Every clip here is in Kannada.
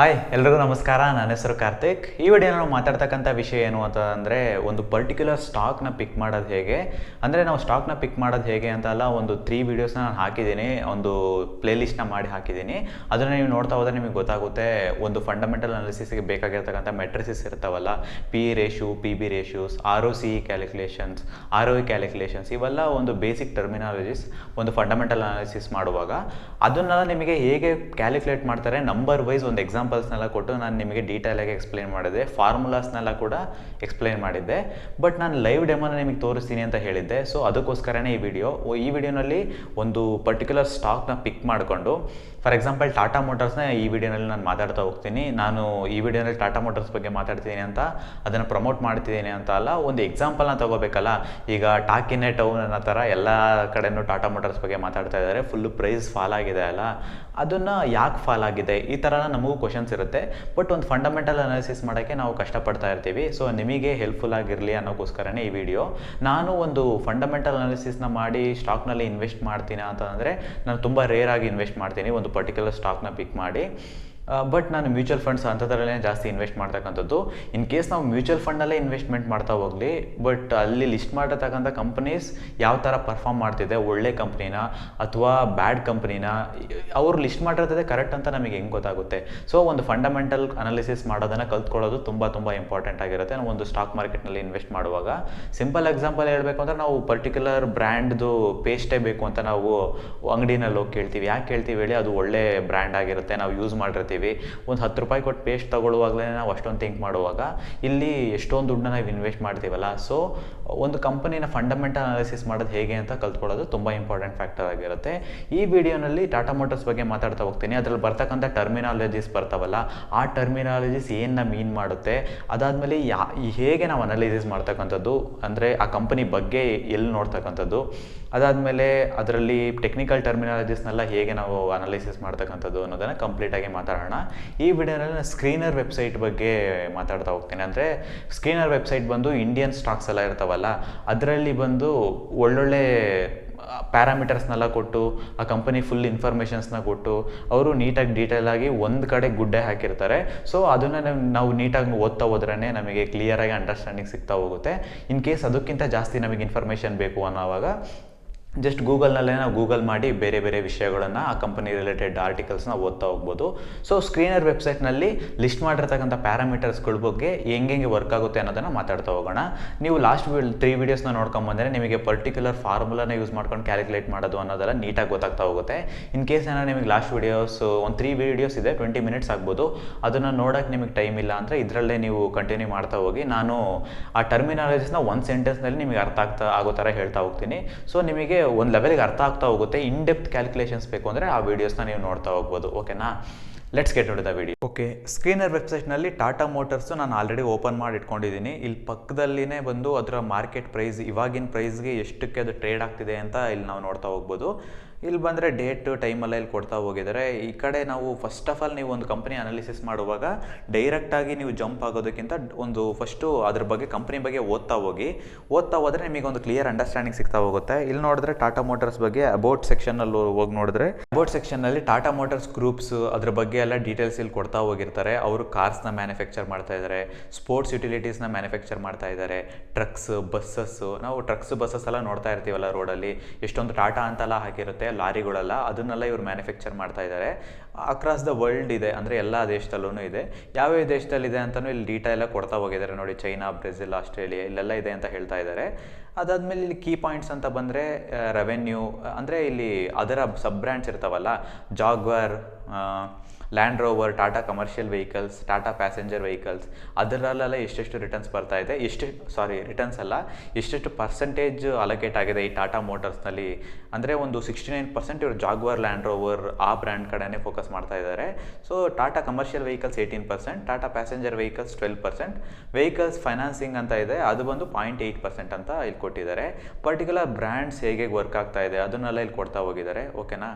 ಹಾಯ್ ಎಲ್ರಿಗೂ ನಮಸ್ಕಾರ. ನನ್ನ ಹೆಸರು ಕಾರ್ತಿಕ್. ಈ ವಿಡಿಯೋ ನಾವು ಮಾತಾಡ್ತಕ್ಕಂಥ ವಿಷಯ ಏನು ಅಂತ ಅಂದರೆ ಒಂದು ಪರ್ಟಿಕ್ಯುಲರ್ ಸ್ಟಾಕ್ನ ಪಿಕ್ ಮಾಡೋದು ಹೇಗೆ? ಅಂದರೆ ನಾವು ಸ್ಟಾಕ್ನ ಪಿಕ್ ಮಾಡೋದು ಹೇಗೆ ಅಂತ ಅಲ್ಲ, ಒಂದು ತ್ರೀ ವೀಡಿಯೋಸ್ನ ನಾನು ಹಾಕಿದ್ದೀನಿ, ಒಂದು ಪ್ಲೇಲಿಸ್ಟ್ನ ಮಾಡಿ ಹಾಕಿದ್ದೀನಿ. ಅದನ್ನು ನೀವು ನೋಡ್ತಾ ಹೋದರೆ ನಿಮಗೆ ಗೊತ್ತಾಗುತ್ತೆ, ಒಂದು ಫಂಡಮೆಂಟಲ್ ಅನಾಲಿಸಿಸ್ಗೆ ಬೇಕಾಗಿರ್ತಕ್ಕಂಥ ಮೆಟ್ರಿಸಿಸ್ ಇರ್ತಾವಲ್ಲ. P ratio P B ratios R O C calculations R O calculations ಇವೆಲ್ಲ ಒಂದು ಬೇಸಿಕ್ ಟರ್ಮಿನಾಲಜೀಸ್ ಒಂದು ಫಂಡಮೆಂಟಲ್ ಅನಾಲಿಸಿಸ್ ಮಾಡುವಾಗ. ಅದನ್ನೆಲ್ಲ ನಿಮಗೆ ಹೇಗೆ ಕ್ಯಾಲ್ಕುಲೇಟ್ ಮಾಡ್ತಾರೆ ನಂಬರ್ ವೈಸ್ ಒಂದು ಎಕ್ಸಾಂಪಲ್ಸ್ನೆಲ್ಲ ಕೊಟ್ಟು ನಾನು ನಿಮಗೆ ಡೀಟೇಲಾಗಿ ಎಕ್ಸ್ಪ್ಲೈನ್ ಮಾಡಿದೆ ಫಾರ್ಮುಲಾಸ್ನೆಲ್ಲ ಕೂಡ ಎಕ್ಸ್ಪ್ಲೈನ್ ಮಾಡಿದ್ದೆ. ಬಟ್ ನಾನು ಲೈವ್ ಡೆಮೋನ ನಿಮಗೆ ತೋರಿಸ್ತೀನಿ ಅಂತ ಹೇಳಿದ್ದೆ. ಸೊ ಅದಕ್ಕೋಸ್ಕರನೇ ಈ ವಿಡಿಯೋ ಈ ವಿಡಿಯೋನಲ್ಲಿ ಒಂದು ಪರ್ಟಿಕ್ಯುಲರ್ ಸ್ಟಾಕ್ನ ಪಿಕ್ ಮಾಡಿಕೊಂಡು ಫಾರ್ ಎಕ್ಸಾಂಪಲ್ ಟಾಟಾ ಮೋಟರ್ಸ್ನ ಈ ವಿಡಿಯೋನಲ್ಲಿ ನಾನು ಮಾತಾಡ್ತಾ ಹೋಗ್ತೀನಿ. ನಾನು ಈ ವಿಡಿಯೋನಲ್ಲಿ ಟಾಟಾ ಮೋಟರ್ಸ್ ಬಗ್ಗೆ ಮಾತಾಡ್ತೀನಿ ಅಂತ, ಅದನ್ನು ಪ್ರಮೋಟ್ ಮಾಡ್ತಿದ್ದೀನಿ ಅಂತ ಅಲ್ಲ, ಒಂದು ಎಕ್ಸಾಂಪಲ್ನ ತಗೋಬೇಕಲ್ಲ. ಈಗ ಟಾಕಿನೆ ಟೌನ್ ಅನ್ನೋ ಥರ ಎಲ್ಲ ಕಡೆಯೂ ಟಾಟಾ ಮೋಟರ್ಸ್ ಬಗ್ಗೆ ಮಾತಾಡ್ತಾ ಇದ್ದಾರೆ. ಫುಲ್ಲು ಪ್ರೈಸ್ ಫಾಲ್ ಆಗಿದೆ ಅಲ್ಲ. ಅದನ್ನು ಯಾಕೆ ಫಾಲ್ ಆಗಿದೆ? ಈ ಥರ ನಮಗೂ ಕ್ವಶನ್ಸ್ ಇರುತ್ತೆ. ಬಟ್ ಒಂದು ಫಂಡಮೆಂಟಲ್ ಅನಾಲಿಸಿಸ್ ಮಾಡೋಕ್ಕೆ ನಾವು ಕಷ್ಟಪಡ್ತಾ ಇರ್ತೀವಿ. ಸೊ ನಿಮಗೆ ಹೆಲ್ಪ್ಫುಲ್ ಆಗಿರಲಿ ಅನ್ನೋಕ್ಕೋಸ್ಕರನೇ ಈ ವಿಡಿಯೋ ನಾನು ಒಂದು ಫಂಡಮೆಂಟಲ್ ಅನಾಲಿಸಿಸ್ನ ಮಾಡಿ ಸ್ಟಾಕ್ನಲ್ಲಿ ಇನ್ವೆಸ್ಟ್ ಮಾಡ್ತೀನಿ ಅಂತ ಅಂದರೆ, ನಾನು ತುಂಬ ರೇರ್ ಆಗಿ ಇನ್ವೆಸ್ಟ್ ಮಾಡ್ತೀನಿ. ಒಂದು ಪರ್ಟಿಕ್ಯುಲರ್ ಸ್ಟಾಕ್ನ ಪಿಕ್ ಮಾಡಿ. ಬಟ್ ನಾನು ಮ್ಯೂಚುವಲ್ ಫಂಡ್ಸ್ ಅಂಥದ್ರಲ್ಲೇ ಜಾಸ್ತಿ ಇನ್ವೆಸ್ಟ್ ಮಾಡ್ತಕ್ಕಂಥದ್ದು. ಇನ್ ಕೇಸ್ ನಾವು ಮ್ಯೂಚುವಲ್ ಫಂಡಲ್ಲೇ ಇನ್ವೆಸ್ಟ್ಮೆಂಟ್ ಮಾಡ್ತಾ ಹೋಗಲಿ ಬಟ್ ಅಲ್ಲಿ ಲಿಸ್ಟ್ ಮಾಡಿರ್ತಕ್ಕಂಥ ಕಂಪ್ನೀಸ್ ಯಾವ ಥರ ಪರ್ಫಾರ್ಮ್ ಮಾಡ್ತಿದೆ, ಒಳ್ಳೆ ಕಂಪ್ನಿನ ಅಥವಾ ಬ್ಯಾಡ್ ಕಂಪ್ನಿನ ಅವರು ಲಿಸ್ಟ್ ಮಾಡಿರ್ತದೆ ಕರೆಕ್ಟ್ ಅಂತ ನಮಗೆ ಹೆಂಗೆ ಗೊತ್ತಾಗುತ್ತೆ. ಸೊ ಒಂದು ಫಂಡಮೆಂಟಲ್ ಅನಾಲಿಸಿಸ್ ಮಾಡೋದನ್ನು ಕಲ್ತ್ಕೊಳ್ಳೋದು ತುಂಬ ತುಂಬ ಇಂಪಾರ್ಟೆಂಟ್ ಆಗಿರುತ್ತೆ. ನಾವು ಒಂದು ಸ್ಟಾಕ್ ಮಾರ್ಕೆಟ್ನಲ್ಲಿ ಇನ್ವೆಸ್ಟ್ ಮಾಡುವಾಗ. ಸಿಂಪಲ್ ಎಕ್ಸಾಂಪಲ್ ಹೇಳಬೇಕು ಅಂದರೆ ನಾವು ಪರ್ಟಿಕ್ಯುಲರ್ ಬ್ರ್ಯಾಂಡ್ದು ಪೇಸ್ಟೇ ಬೇಕು ಅಂತ ನಾವು ಅಂಗಡಿನಲ್ಲಿ ಹೋಗಿ ಕೇಳ್ತೀವಿ. ಯಾಕೆ ಕೇಳ್ತೀವಿ ಹೇಳಿ, ಅದು ಒಳ್ಳೆ ಬ್ರ್ಯಾಂಡ್ ಆಗಿರುತ್ತೆ, ನಾವು ಯೂಸ್ ಮಾಡಿರ್ತೀವಿ. ಒಂದು ಹತ್ತು ರೂಪಾಯಿ ಕೊಟ್ಟು ಪೇಸ್ಟ್ ತಗೊಳ್ಳುವಾಗಲೇ ನಾವು ಅಷ್ಟೊಂದು ಥಿಂಕ್ ಮಾಡುವಾಗ ಇಲ್ಲಿ ಎಷ್ಟೊಂದು ದುಡ್ಡನ್ನ ನಾವು ಇನ್ವೆಸ್ಟ್ ಮಾಡ್ತೀವಲ್ಲ. ಸೊ ಒಂದು ಕಂಪನಿನ ಫಂಡಮೆಂಟಲ್ ಅನಾಲಿಸಿಸ್ ಮಾಡೋದು ಹೇಗೆ ಅಂತ ಕಲ್ತ್ಕೊಳ್ಳೋದು ತುಂಬ ಇಂಪಾರ್ಟೆಂಟ್ ಫ್ಯಾಕ್ಟರ್ ಆಗಿರುತ್ತೆ. ಈ ವಿಡಿಯೋನಲ್ಲಿ ಟಾಟಾ ಮೋಟರ್ಸ್ ಬಗ್ಗೆ ಮಾತಾಡ್ತಾ ಹೋಗ್ತೀನಿ. ಅದರಲ್ಲಿ ಬರ್ತಕ್ಕಂಥ ಟರ್ಮಿನಾಲಜೀಸ್ ಬರ್ತಾವಲ್ಲ, ಆ ಟರ್ಮಿನಾಲಜೀಸ್ ಏನನ್ನ ಮೀನ್ ಮಾಡುತ್ತೆ, ಅದಾದಮೇಲೆ ಯಾ ಹೇಗೆ ನಾವು ಅನಾಲಿಸಿಸ್ ಮಾಡ್ತಕ್ಕಂಥದ್ದು, ಅಂದರೆ ಆ ಕಂಪನಿ ಬಗ್ಗೆ ಎಲ್ಲಿ ನೋಡ್ತಕ್ಕಂಥದ್ದು ಅದಾದಮೇಲೆ ಅದರಲ್ಲಿ ಟೆಕ್ನಿಕಲ್ ಟರ್ಮಿನಾಲಜೀಸ್ನೆಲ್ಲ ಹೇಗೆ ನಾವು ಅನಾಲಿಸಿಸ್ ಮಾಡ್ತಕ್ಕಂಥದ್ದು ಅನ್ನೋದನ್ನು ಕಂಪ್ಲೀಟಾಗಿ ಮಾತಾಡೋಣ. ಈ ವಿಡಿಯೋನಲ್ಲಿ ನಾನು ಸ್ಕ್ರೀನರ್ ವೆಬ್ಸೈಟ್ ಬಗ್ಗೆ ಮಾತಾಡ್ತಾ ಹೋಗ್ತೀನಿ. ಅಂದರೆ ಸ್ಕ್ರೀನರ್ ವೆಬ್ಸೈಟ್ ಬಂದು ಇಂಡಿಯನ್ ಸ್ಟಾಕ್ಸ್ ಎಲ್ಲ ಇರ್ತಾವಲ್ಲ, ಅದರಲ್ಲಿ ಬಂದು ಒಳ್ಳೊಳ್ಳೆ ಪ್ಯಾರಾಮೀಟರ್ಸ್ನೆಲ್ಲ ಕೊಟ್ಟು, ಆ ಕಂಪನಿ ಫುಲ್ ಇನ್ಫಾರ್ಮೇಷನ್ಸ್ನ ಕೊಟ್ಟು, ಅವರು ನೀಟಾಗಿ ಡೀಟೇಲಾಗಿ ಒಂದು ಕಡೆ ಗುಡ್ಡೆ ಹಾಕಿರ್ತಾರೆ. ಸೊ ಅದನ್ನು ನಾವು ನೀಟಾಗಿ ಓದ್ತಾ ಹೋದ್ರೇ ನಮಗೆ ಕ್ಲಿಯರಾಗಿ ಅಂಡರ್ಸ್ಟ್ಯಾಂಡಿಂಗ್ ಸಿಗ್ತಾ ಹೋಗುತ್ತೆ. ಇನ್ ಕೇಸ್ ಅದಕ್ಕಿಂತ ಜಾಸ್ತಿ ನಮಗೆ ಇನ್ಫಾರ್ಮೇಷನ್ ಬೇಕು ಅನ್ನೋವಾಗ ಜಸ್ಟ್ ಗೂಗಲ್ನಲ್ಲೇ ನಾವು ಗೂಗಲ್ ಮಾಡಿ ಬೇರೆ ಬೇರೆ ವಿಷಯಗಳನ್ನು ಆ ಕಂಪನಿ ರಿಲೇಟೆಡ್ ಆರ್ಟಿಕಲ್ಸ್ನ ಓದ್ತಾ ಹೋಗ್ಬೋದು. ಸೊ ಸ್ಕ್ರೀನರ್ ವೆಬ್ಸೈಟ್ನಲ್ಲಿ ಲಿಸ್ಟ್ ಮಾಡಿರ್ತಕ್ಕಂಥ ಪ್ಯಾರಾಮೀಟರ್ಸ್ಗಳ ಬಗ್ಗೆ ಹೆಂಗೆ ವರ್ಕ್ ಆಗುತ್ತೆ ಅನ್ನೋದನ್ನು ಮಾತಾಡ್ತಾ ಹೋಗೋಣ. ನೀವು ಲಾಸ್ಟ್ ತ್ರೀ ವೀಡಿಯೋಸ್ನ ನೋಡ್ಕೊಂಬಂದರೆ ನಿಮಗೆ ಪರ್ಟಿಕ್ಯುಲರ್ ಫಾರ್ಮುಲಾನ ಯೂಸ್ ಮಾಡ್ಕೊಂಡು ಕ್ಯಾಲ್ಕುಲೇಟ್ ಮಾಡೋದು ಅನ್ನೋದೆಲ್ಲ ನೀಟಾಗಿ ಗೊತ್ತಾಗ್ತಾ ಹೋಗುತ್ತೆ. ಇನ್ ಕೇಸ್ ಏನೋ ನಿಮಗೆ ಲಾಸ್ಟ್ ವೀಡಿಯೋಸ್ ಒಂದು ತ್ರೀ ವೀಡಿಯೋಸ್ ಇದೆ ಟ್ವೆಂಟಿ ಮಿನಿಟ್ಸ್ ಆಗ್ಬೋದು. ಅದನ್ನು ನೋಡೋಕ್ಕೆ ನಿಮಗೆ ಟೈಮ್ ಇಲ್ಲ ಅಂದರೆ ಇದರಲ್ಲೇ ನೀವು ಕಂಟಿನ್ಯೂ ಮಾಡ್ತಾ ಹೋಗಿ ನಾನು ಆ ಟರ್ಮಿನಾಲಜೀಸ್ನ ಒಂದು ಸೆಂಟೆನ್ಸ್ನಲ್ಲಿ ನಿಮಗೆ ಅರ್ಥ ಆಗ್ತಾ, ಆಗೋ ಥರ ಹೇಳ್ತಾ ಹೋಗ್ತೀನಿ. ಸೊ ನಿಮಗೆ ಒಂದು ಲೆವೆಲ್ಗೆ ಅರ್ಥ ಆಗ್ತಾ ಹೋಗುತ್ತೆ. ಇನ್ ಡೆಪ್ತ್ ಕ್ಯಾಲ್ಕುಲೇಷನ್ಸ್ ಬೇಕು ಅಂದರೆ ಆ ವೀಡಿಯೋಸ್ನ ನೀವು ನೋಡ್ತಾ ಹೋಗ್ಬೋದು. ಓಕೆನಾ ಲೆಟ್ಸ್ ಗೆಟ್ ನೋಡಿದ ವಿಡಿಯೋ ಓಕೆ ಸ್ಕ್ರೀನರ್ ವೆಬ್ಸೈಟ್ನಲ್ಲಿ ಟಾಟಾ ಮೋಟರ್ಸು ನಾನು ಆಲ್ರೆಡಿ ಓಪನ್ ಮಾಡಿ ಇಟ್ಕೊಂಡಿದ್ದೀನಿ. ಇಲ್ಲಿ ಪಕ್ಕದಲ್ಲಿನೇ ಬಂದು ಅದರ ಮಾರ್ಕೆಟ್ ಪ್ರೈಸ್ ಇವಾಗಿನ ಪ್ರೈಸ್ಗೆ ಎಷ್ಟಕ್ಕೆ ಅದು ಟ್ರೇಡ್ ಆಗ್ತಿದೆ ಅಂತ ಇಲ್ಲಿ ನಾವು ನೋಡ್ತಾ ಹೋಗ್ಬೋದು. ಇಲ್ಲಿ ಬಂದರೆ ಡೇಟ್ ಟೈಮೆಲ್ಲ ಇಲ್ಲಿ ಕೊಡ್ತಾ ಹೋಗಿದ್ದಾರೆ. ಈ ಕಡೆ ನಾವು ಫಸ್ಟ್ ಆಫ್ ಆಲ್ ನೀವು ಒಂದು ಕಂಪ್ನಿ ಅನಾಲಿಸಿಸ್ ಮಾಡುವಾಗ ಡೈರೆಕ್ಟಾಗಿ ನೀವು ಜಂಪ್ ಆಗೋದಕ್ಕಿಂತ ಒಂದು ಫಸ್ಟು ಅದ್ರ ಬಗ್ಗೆ ಕಂಪ್ನಿ ಬಗ್ಗೆ ಓದ್ತಾ ಹೋಗಿ. ಓದ್ತಾ ಹೋದರೆ ನಿಮಗೆ ಒಂದು ಕ್ಲಿಯರ್ ಅಂಡರ್ಸ್ಟ್ಯಾಂಡಿಂಗ್ ಸಿಗ್ತಾ ಹೋಗುತ್ತೆ. ಇಲ್ಲಿ ನೋಡಿದ್ರೆ ಟಾಟಾ ಮೋಟರ್ಸ್ ಬಗ್ಗೆ ಅಬೌಟ್ ಸೆಕ್ಷನಲ್ಲಿ ಹೋಗಿ ನೋಡಿದ್ರೆ ಅಬೌಟ್ ಸೆಕ್ಷನ್ನಲ್ಲಿ ಟಾಟಾ ಮೋಟರ್ಸ್ ಗ್ರೂಪ್ಸ್ ಅದ್ರ ಬಗ್ಗೆ ಎಲ್ಲ ಡೀಟೇಲ್ಸ್ ಇಲ್ಲಿ ಕೊಡ್ತಾ ಹೋಗಿರ್ತಾರೆ. ಅವರು ಕಾರ್ಸ್ನ ಮ್ಯಾನುಫ್ಯಾಕ್ಚರ್ ಮಾಡ್ತಾ ಇದ್ದಾರೆ ಸ್ಪೋರ್ಟ್ಸ್ ಯುಟಿಲಿಟೀಸ್ನ ಮ್ಯಾನುಫ್ಯಾಕ್ಚರ್ ಮಾಡ್ತಾ ಇದ್ದಾರೆ ಟ್ರಕ್ಸ್ ಬಸ್ಸಸ್ಸು ನಾವು ಟ್ರಕ್ಸ್ ಬಸ್ಸಸ್ ಎಲ್ಲ ನೋಡ್ತಾ ಇರ್ತೀವಲ್ಲ ರೋಡಲ್ಲಿ ಎಷ್ಟೊಂದು ಟಾಟಾ ಅಂತೆಲ್ಲ ಹಾಕಿರುತ್ತೆ. ಲಾರಿಗಳೆಲ್ಲ, ಅದನ್ನೆಲ್ಲ ಇವ್ರು ಮ್ಯಾನುಫ್ಯಾಕ್ಚರ್ ಮಾಡ್ತಾ ಇದ್ದಾರೆ ಅಕ್ರಾಸ್ ದ ವರ್ಲ್ಡ್ ಇದೆ, ಅಂದರೆ ಎಲ್ಲ ದೇಶದಲ್ಲೂ ಇದೆ. ಯಾವ್ಯಾವ ದೇಶದಲ್ಲಿದೆ ಅಂತಲೂ ಇಲ್ಲಿ ಡೀಟಾ ಎಲ್ಲ ಕೊಡ್ತಾ ಹೋಗಿದ್ದಾರೆ ನೋಡಿ. ಚೈನಾ ಬ್ರೆಜಿಲ್ ಆಸ್ಟ್ರೇಲಿಯಾ ಇಲ್ಲೆಲ್ಲ ಇದೆ ಅಂತ ಹೇಳ್ತಾ ಇದ್ದಾರೆ ಅದಾದಮೇಲೆ ಇಲ್ಲಿ ಕೀ ಪಾಯಿಂಟ್ಸ್ ಅಂತ ಬಂದರೆ ರೆವೆನ್ಯೂ ಅಂದರೆ ಇಲ್ಲಿ ಅದರ ಸಬ್ ಬ್ರ್ಯಾಂಡ್ಸ್ ಇರ್ತಾವಲ್ಲ. Jaguar Land Rover Tata commercial vehicles Tata passenger vehicles ಅದರಲ್ಲೆಲ್ಲ ಎಷ್ಟೆಷ್ಟು ರಿಟರ್ನ್ಸ್ ಬರ್ತಾ ಇದೆ? ಎಷ್ಟು ಸಾರಿ ರಿಟರ್ನ್ಸ್ ಅಲ್ಲ, ಎಷ್ಟೆಷ್ಟು ಪರ್ಸೆಂಟೇಜ್ ಅಲೋಕೇಟ್ ಆಗಿದೆ ಈ ಟಾಟಾ ಮೋಟರ್ಸ್ನಲ್ಲಿ ಅಂದರೆ ಒಂದು ಸಿಕ್ಸ್ಟಿ ನೈನ್ ಪರ್ಸೆಂಟ್ ಇವರು ಜಾಗ್ವಾರ್ ಲ್ಯಾಂಡ್ ರೋವರ್ ಆ ಬ್ರ್ಯಾಂಡ್ ಕಡೆನೇ ಫೋಕಸ್ ಮಾಡ್ತಾ ಇದ್ದಾರೆ. So Tata commercial vehicles eighteen percent Tata passenger vehicles twelve percent vehicles financing ಅಂತ ಇದೆ, ಅದು ಬಂದು ಪಾಯಿಂಟ್ ಏಯ್ಟ್ ಪರ್ಸೆಂಟ್ ಅಂತ ಇಲ್ಲಿ ಕೊಟ್ಟಿದ್ದಾರೆ. ಪರ್ಟಿಕ್ಯುಲರ್ ಬ್ರ್ಯಾಂಡ್ಸ್ ಹೇಗೆ ವರ್ಕ್ ಆಗ್ತಾ ಇದೆ, ಅದನ್ನೆಲ್ಲ ಇಲ್ಲಿ ಕೊಡ್ತಾ ಹೋಗಿದ್ದಾರೆ ಓಕೆನಾ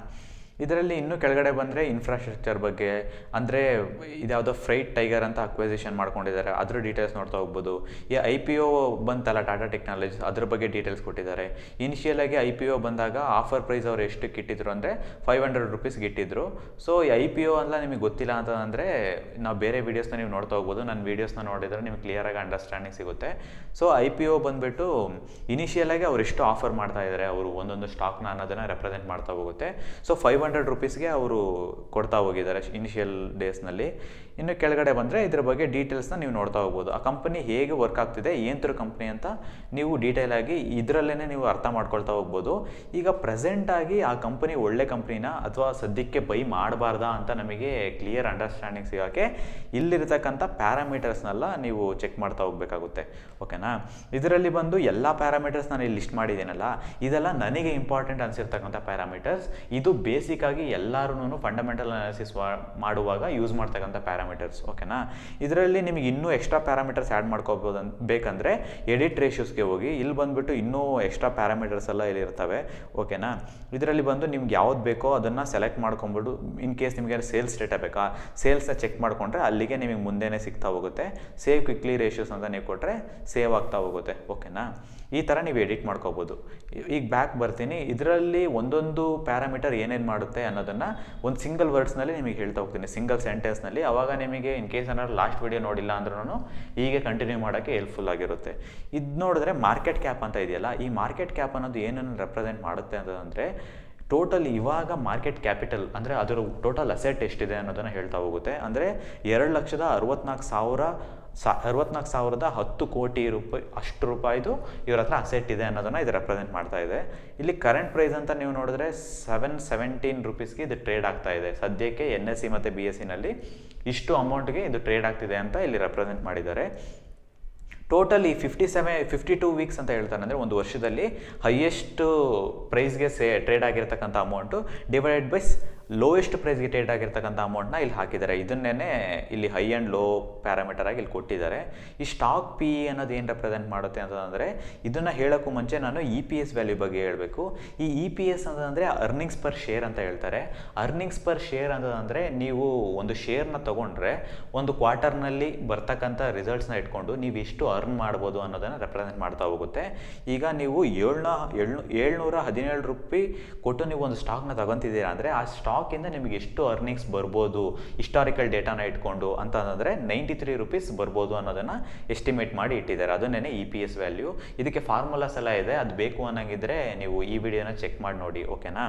ಇದರಲ್ಲಿ ಇನ್ನೂ ಕೆಳಗಡೆ ಬಂದರೆ ಇನ್ಫ್ರಾಸ್ಟ್ರಕ್ಚರ್ ಬಗ್ಗೆ, ಅಂದರೆ ಇದ್ಯಾವುದೋ ಫ್ರೈಟ್ ಟೈಗರ್ ಅಂತ ಅಕ್ವೈಸೇಷನ್ ಮಾಡ್ಕೊಂಡಿದ್ದಾರೆ. ಅದ್ರ ಡೀಟೇಲ್ಸ್ ನೋಡ್ತಾ ಹೋಗ್ಬೋದು. ಈ ಐ ಪಿ ಒ ಬಂತಲ್ಲ ಟಾಟಾ ಟೆಕ್ನಾಲಜೀಸ್ ಅದ್ರ ಬಗ್ಗೆ ಡೀಟೇಲ್ಸ್ ಕೊಟ್ಟಿದ್ದಾರೆ. ಇನಿಷಿಯಲ್ ಆಗಿ ಐ ಪಿ ಒ ಬಂದಾಗ ಆಫರ್ ಪ್ರೈಸ್ ಅವ್ರು ಎಷ್ಟು ಇಟ್ಟಿದ್ರು ಅಂದರೆ ಫೈವ್ ಹಂಡ್ರೆಡ್ ರುಪೀಸ್ಗೆ ಇಟ್ಟಿದ್ರು ಸೊ ಈ ಐ ಪಿ ಒ ಎಲ್ಲ ನಿಮಗೆ ಗೊತ್ತಿಲ್ಲ ಅಂತ ಅಂದರೆ ನಾವು ಬೇರೆ ವೀಡಿಯೋಸ್ನ ನೀವು ನೋಡ್ತಾ ಹೋಗ್ಬೋದು. ನನ್ನ ವೀಡಿಯೋಸ್ನ ನೋಡಿದರೆ ನಿಮಗೆ ಕ್ಲಿಯರಾಗಿ ಅಂಡರ್ಸ್ಟ್ಯಾಂಡಿಂಗ್ ಸಿಗುತ್ತೆ. ಸೊ ಐ ಪಿ ಒ ಬಂದುಬಿಟ್ಟು ಇನಿಷಿಯಲಾಗಿ ಅವ್ರು ಎಷ್ಟು ಆಫರ್ ಮಾಡ್ತಾ ಇದ್ದಾರೆ, ಅವರು ಒಂದೊಂದು ಸ್ಟಾಕ್ನ ಅನ್ನೋದನ್ನು ರೆಪ್ರೆಸೆಂಟ್ ಮಾಡ್ತಾ ಹೋಗುತ್ತೆ. ಸೊ ಫೈವ್ ಹಂಡ್ರೆಡ್ ರುಪೀಸ್ಗೆ ಅವರು ಕೊಡ್ತಾ ಹೋಗಿದ್ದಾರೆ ಇನಿಷಿಯಲ್ ಡೇಸ್ನಲ್ಲಿ ಇನ್ನು ಕೆಳಗಡೆ ಬಂದರೆ ಇದ್ರ ಬಗ್ಗೆ ಡೀಟೇಲ್ಸ್ನ ನೀವು ನೋಡ್ತಾ ಹೋಗ್ಬೋದು. ಆ ಕಂಪನಿ ಹೇಗೆ ವರ್ಕ್ ಆಗ್ತಿದೆ, ಏನು ಥರ ಕಂಪ್ನಿ ಅಂತ ನೀವು ಡೀಟೇಲಾಗಿ ಇದರಲ್ಲೇ ನೀವು ಅರ್ಥ ಮಾಡ್ಕೊಳ್ತಾ ಹೋಗ್ಬೋದು. ಈಗ ಪ್ರೆಸೆಂಟಾಗಿ ಆ ಕಂಪನಿ ಒಳ್ಳೆ ಕಂಪ್ನಿನ ಅಥವಾ ಸದ್ಯಕ್ಕೆ ಬೈ ಮಾಡಬಾರ್ದಾ ಅಂತ ನಮಗೆ ಕ್ಲಿಯರ್ ಅಂಡರ್ಸ್ಟ್ಯಾಂಡಿಂಗ್ ಸಿಗೋಕ್ಕೆ ಇಲ್ಲಿರ್ತಕ್ಕಂಥ ಪ್ಯಾರಾಮೀಟರ್ಸ್ನೆಲ್ಲ ನೀವು ಚೆಕ್ ಮಾಡ್ತಾ ಹೋಗ್ಬೇಕಾಗುತ್ತೆ. ಓಕೆನಾ ಇದರಲ್ಲಿ ಬಂದು ಎಲ್ಲ ಪ್ಯಾರಾಮೀಟರ್ಸ್ ನಾನು ಇಲ್ಲಿ ಲಿಸ್ಟ್ ಮಾಡಿದ್ದೀನಲ್ಲ, ಇದೆಲ್ಲ ನನಗೆ ಇಂಪಾರ್ಟೆಂಟ್ ಅನಿಸಿರ್ತಕ್ಕಂಥ ಪ್ಯಾರಾಮೀಟರ್ಸ್ ಇದು ಬೇಸಿಕ್ಕಾಗಿ ಎಲ್ಲರೂ ಫಂಡಮೆಂಟಲ್ ಅನಾಲಿಸಿಸ್ ಮಾಡುವಾಗ ಯೂಸ್ ಮಾಡ್ತಕ್ಕಂಥ ಪ್ಯಾರಾಮೀಟರ್ಸ್ ಓಕೆನಾ ಇದರಲ್ಲಿ ನಿಮಗೆ ಇನ್ನೂ ಎಕ್ಸ್ಟ್ರಾ ಪ್ಯಾರಾಮೀಟರ್ಸ್ ಆ್ಯಡ್ ಮಾಡ್ಕೋಬೋದು ಅಂತ ಬೇಕಂದರೆ ಎಡಿಟ್ ರೇಷಿಯೋಸ್ಗೆ ಹೋಗಿ ಇಲ್ಲಿ ಬಂದುಬಿಟ್ಟು ಇನ್ನೂ ಎಕ್ಸ್ಟ್ರಾ ಪ್ಯಾರಾಮೀಟರ್ಸ್ ಎಲ್ಲ ಇಲ್ಲಿ ಇರ್ತವೆ ಓಕೆನಾ ಇದರಲ್ಲಿ ಬಂದು ನಿಮ್ಗೆ ಯಾವ್ದು ಬೇಕೋ ಅದನ್ನು ಸೆಲೆಕ್ಟ್ ಮಾಡ್ಕೊಂಬಿಟ್ಟು ಇನ್ ಕೇಸ್ ನಿಮಗೆ ಸೇಲ್ಸ್ ಡೇಟಾ ಬೇಕಾ ಸೇಲ್ಸ್ನ ಚೆಕ್ ಮಾಡಿಕೊಂಡ್ರೆ ಅಲ್ಲಿಗೆ ನಿಮಗೆ ಮುಂದೆನೇ ಸಿಗ್ತಾ ಹೋಗುತ್ತೆ ಸೇವ್ ಕ್ವಿಕ್ಲಿ ರೇಷಿಯೋಸ್ ಅಂತ ನೀವು ಕೊಟ್ಟರೆ ಸೇವ್ ಆಗ್ತಾ ಹೋಗುತ್ತೆ ಓಕೆನಾ ಈ ಥರ ನೀವು ಎಡಿಟ್ ಮಾಡ್ಕೋಬೋದು. ಈಗ ಬ್ಯಾಕ್ ಬರ್ತೀನಿ. ಇದರಲ್ಲಿ ಒಂದೊಂದು ಪ್ಯಾರಾಮೀಟರ್ ಏನೇನು ಮಾಡುತ್ತೆ ಅನ್ನೋದನ್ನು ಒಂದು ಸಿಂಗಲ್ ವರ್ಡ್ಸ್ನಲ್ಲಿ ನಿಮಗೆ ಹೇಳ್ತಾ ಹೋಗ್ತೀನಿ. ಸಿಂಗಲ್ ಸೆಂಟೆನ್ಸ್ನಲ್ಲಿ ಅವಾಗ ನಿಮಗೆ ಇನ್ ಕೇಸ್ ಏನಾದ್ರು ಲಾಸ್ಟ್ ವೀಡಿಯೋ ನೋಡಿಲ್ಲ ಅಂದ್ರೂ ಹೀಗೆ ಕಂಟಿನ್ಯೂ ಮಾಡೋಕ್ಕೆ ಹೆಲ್ಪ್ಫುಲ್ ಆಗಿರುತ್ತೆ. ಇದು ನೋಡಿದ್ರೆ ಮಾರ್ಕೆಟ್ ಕ್ಯಾಪ್ ಅಂತ ಇದೆಯಲ್ಲ, ಈ ಮಾರ್ಕೆಟ್ ಕ್ಯಾಪ್ ಅನ್ನೋದು ಏನನ್ನು ರೆಪ್ರೆಸೆಂಟ್ ಮಾಡುತ್ತೆ ಅಂತಂದರೆ ಟೋಟಲ್ ಇವಾಗ ಮಾರ್ಕೆಟ್ ಕ್ಯಾಪಿಟಲ್ ಅಂದರೆ ಅದರ ಟೋಟಲ್ ಅಸೆಟ್ ಎಷ್ಟಿದೆ ಅನ್ನೋದನ್ನು ಹೇಳ್ತಾ ಹೋಗುತ್ತೆ. ಅಂದರೆ ಎರಡು ಲಕ್ಷದ ಅರವತ್ನಾಲ್ಕು ಸಾವಿರ ಸಾ, ಅರವತ್ನಾಲ್ಕು ಸಾವಿರದ ಹತ್ತು ಕೋಟಿ ರೂಪಾಯಿ, ಅಷ್ಟು ರೂಪಾಯಿದು ಇವ್ರ ಹತ್ರ ಅಸೆಟ್ ಇದೆ ಅನ್ನೋದನ್ನು ಇದು ರೆಪ್ರೆಸೆಂಟ್ ಮಾಡ್ತಾ ಇದೆ. ಇಲ್ಲಿ ಕರೆಂಟ್ ಪ್ರೈಸ್ ಅಂತ ನೀವು ನೋಡಿದ್ರೆ ಸೆವೆನ್ ಸೆವೆಂಟೀನ್ ರುಪೀಸ್ಗೆ ಇದು ಟ್ರೇಡ್ ಆಗ್ತಾ ಇದೆ. ಸದ್ಯಕ್ಕೆ ಎನ್ ಎಸ್ ಸಿ ಮತ್ತು ಬಿ ಎಸ್ ಸಿನಲ್ಲಿ ಇಷ್ಟು ಅಮೌಂಟ್ಗೆ ಇದು ಟ್ರೇಡ್ ಆಗ್ತಿದೆ ಅಂತ ಇಲ್ಲಿ ರೆಪ್ರೆಸೆಂಟ್ ಮಾಡಿದ್ದಾರೆ. Totally fifty seven fifty two weeks ಅಂತ ಹೇಳ್ತಾರೆ ಅಂದರೆ ಒಂದು ವರ್ಷದಲ್ಲಿ ಹೈಯೆಸ್ಟ್ ಪ್ರೈಸ್ಗೆ ಸೇ ಟ್ರೇಡ್ ಆಗಿರ್ತಕ್ಕಂಥ ಅಮೌಂಟು ಡಿವೈಡೆಡ್ ಬೈ ಲೋಯೆಸ್ಟ್ ಪ್ರೈಸ್ಗೆ ಟ್ರೇಡ್ ಆಗಿರ್ತಕ್ಕಂಥ ಅಮೌಂಟ್ನ ಇಲ್ಲಿ ಹಾಕಿದ್ದಾರೆ. ಇದನ್ನೇ ಇಲ್ಲಿ ಹೈ ಆ್ಯಂಡ್ ಲೋ ಪ್ಯಾರಾಮೀಟರ್ ಆಗಿ ಇಲ್ಲಿ ಕೊಟ್ಟಿದ್ದಾರೆ. ಈ ಸ್ಟಾಕ್ ಪಿ ಇ ಅನ್ನೋದು ಏನು ರೆಪ್ರೆಸೆಂಟ್ ಮಾಡುತ್ತೆ ಅಂತಂದರೆ, ಇದನ್ನು ಹೇಳೋಕ್ಕೂ ಮುಂಚೆ ನಾನು ಇ ಪಿ ಎಸ್ ವ್ಯಾಲ್ಯೂ ಬಗ್ಗೆ ಹೇಳಬೇಕು. ಈ ಇ ಪಿ ಎಸ್ ಅಂತಂದರೆ ಅರ್ನಿಂಗ್ಸ್ ಪರ್ ಶೇರ್ ಅಂತ ಹೇಳ್ತಾರೆ. ಅರ್ನಿಂಗ್ಸ್ ಪರ್ ಶೇರ್ ಅಂತಂದರೆ ನೀವು ಒಂದು ಶೇರ್ನ ತೊಗೊಂಡ್ರೆ, ಒಂದು ಕ್ವಾರ್ಟರ್ನಲ್ಲಿ ಬರ್ತಕ್ಕಂಥ ರಿಸಲ್ಟ್ಸ್ನ ಇಟ್ಕೊಂಡು ನೀವು ಎಷ್ಟು ಅರ್ನ್ ಮಾಡ್ಬೋದು ಅನ್ನೋದನ್ನು ರೆಪ್ರೆಸೆಂಟ್ ಮಾಡ್ತಾ ಹೋಗುತ್ತೆ. ಈಗ ನೀವು ಏಳ್ನ ಏಳ್ನೂ ಏಳ್ನೂರ ಹದಿನೇಳು ರೂಪಾಯಿ ಕೊಟ್ಟು ನೀವು ಒಂದು ಸ್ಟಾಕ್ನ ತಗೊತಿದ್ದೀರಾ ಅಂದರೆ, ಆ ಸ್ಟಾಕಿಂದ ನಿಮಗೆ ಎಷ್ಟು ಅರ್ನಿಂಗ್ಸ್ ಬರ್ಬೋದು ಹಿಸ್ಟಾರಿಕಲ್ ಡೇಟಾನ ಇಟ್ಕೊಂಡು ಅಂತ ಅಂದರೆ ನೈಂಟಿ ತ್ರೀ ರುಪೀಸ್ ಬರ್ಬೋದು ಅನ್ನೋದನ್ನು ಎಸ್ಟಿಮೇಟ್ ಮಾಡಿ ಇಟ್ಟಿದ್ದಾರೆ. ಅದನ್ನೇ ಇ ಪಿ ಎಸ್ ವ್ಯಾಲ್ಯೂ ಇದಕ್ಕೆ ಫಾರ್ಮುಲಾಸ್ ಎಲ್ಲ ಇದೆ. ಅದು ಬೇಕು ಅನ್ನೋಂಗಿದ್ರೆ ನೀವು ಈ ವಿಡಿಯೋನ ಚೆಕ್ ಮಾಡಿ ನೋಡಿ ಓಕೆನಾ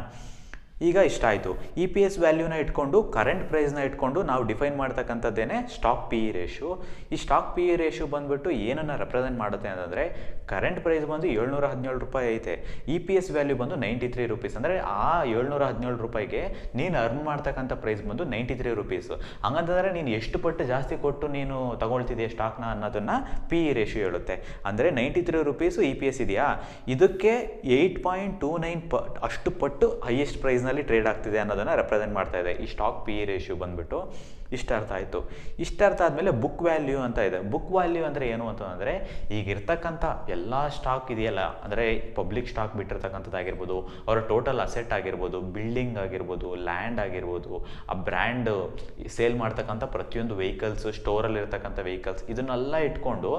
ಈಗ ಇಷ್ಟ ಆಯಿತು. ಇ ಪಿ ಎಸ್ ವ್ಯಾಲ್ಯೂನ ಇಟ್ಕೊಂಡು ಕರೆಂಟ್ ಪ್ರೈಸ್ನ ಇಟ್ಕೊಂಡು ನಾವು ಡಿಫೈನ್ ಮಾಡ್ತಕ್ಕಂಥದ್ದೇನೆ ಸ್ಟಾಕ್ ಪಿ ಇ ರೇಷು ಈ ಸ್ಟಾಕ್ ಪಿ ಇ ರೇಷು ಬಂದುಬಿಟ್ಟು ಏನನ್ನು ರೆಪ್ರೆಸೆಂಟ್ ಮಾಡುತ್ತೆ ಅಂತಂದರೆ ಕರೆಂಟ್ ಪ್ರೈಸ್ ಬಂದು ಏಳ್ನೂರ ಹದಿನೇಳು ರೂಪಾಯಿ ಐತೆ. ಇ ಪಿ ಎಸ್ ವ್ಯಾಲ್ಯೂ ಬಂದು ನೈಂಟಿ ತ್ರೀ ರುಪೀಸ್ ಅಂದರೆ ಆ ಏಳ್ನೂರ ಹದಿನೇಳು ರೂಪಾಯಿಗೆ ನೀನು ಅರ್ನ್ ಮಾಡ್ತಕ್ಕಂಥ ಪ್ರೈಸ್ ಬಂದು ನೈಂಟಿ ತ್ರೀ ರುಪೀಸ್ ಹಂಗಂತಂದರೆ ನೀನು ಎಷ್ಟು ಪಟ್ಟು ಜಾಸ್ತಿ ಕೊಟ್ಟು ನೀನು ತಗೊಳ್ತಿದೆಯಾ ಸ್ಟಾಕ್ನ ಅನ್ನೋದನ್ನು ಪಿ ಇ ರೇಷು ಹೇಳುತ್ತೆ. ಅಂದರೆ ninety three rupees E P S ಇದೆಯಾ? ಇದಕ್ಕೆ ಏಯ್ಟ್ ಪಾಯಿಂಟ್ ಟೂ ನೈನ್ ಪ ಅಷ್ಟು ಪಟ್ಟು ಹೈಯೆಸ್ಟ್ ಪ್ರೈಸ್ನಲ್ಲಿ ಟ್ರೇಡ್ ಆಗ್ತಿದೆ ಅನ್ನೋದನ್ನು ರೆಪ್ರೆಸೆಂಟ್ ಮಾಡ್ತಾ ಇದೆ. ಈ ಸ್ಟಾಕ್ ಪಿ ಇ ರೇಷಿಯೋ ಬಂದುಬಿಟ್ಟು ಇಷ್ಟ ಅರ್ಥ ಆಯಿತು. ಇಷ್ಟ ಅರ್ಥ ಆದಮೇಲೆ ಬುಕ್ ವ್ಯಾಲ್ಯೂ ಅಂತ ಇದೆ. ಬುಕ್ ವ್ಯಾಲ್ಯೂ ಅಂದರೆ ಏನು ಅಂತಂದರೆ ಈಗ ಇರ್ತಕ್ಕಂಥ ಎಲ್ಲ ಸ್ಟಾಕ್ ಇದೆಯಲ್ಲ, ಅಂದರೆ ಪಬ್ಲಿಕ್ ಸ್ಟಾಕ್ ಬಿಟ್ಟಿರ್ತಕ್ಕಂಥದ್ದಾಗಿರ್ಬೋದು ಅವರ ಟೋಟಲ್ ಅಸೆಟ್ ಆಗಿರ್ಬೋದು ಬಿಲ್ಡಿಂಗ್ ಆಗಿರ್ಬೋದು ಲ್ಯಾಂಡ್ ಆಗಿರ್ಬೋದು, ಆ ಬ್ರ್ಯಾಂಡ್ ಸೇಲ್ ಮಾಡ್ತಕ್ಕಂಥ ಪ್ರತಿಯೊಂದು ವೆಹಿಕಲ್ಸ್ ಸ್ಟೋರಲ್ಲಿ ಇರ್ತಕ್ಕಂಥ ವೆಹಿಕಲ್ಸ್ ಇದನ್ನೆಲ್ಲ ಇಟ್ಕೊಂಡು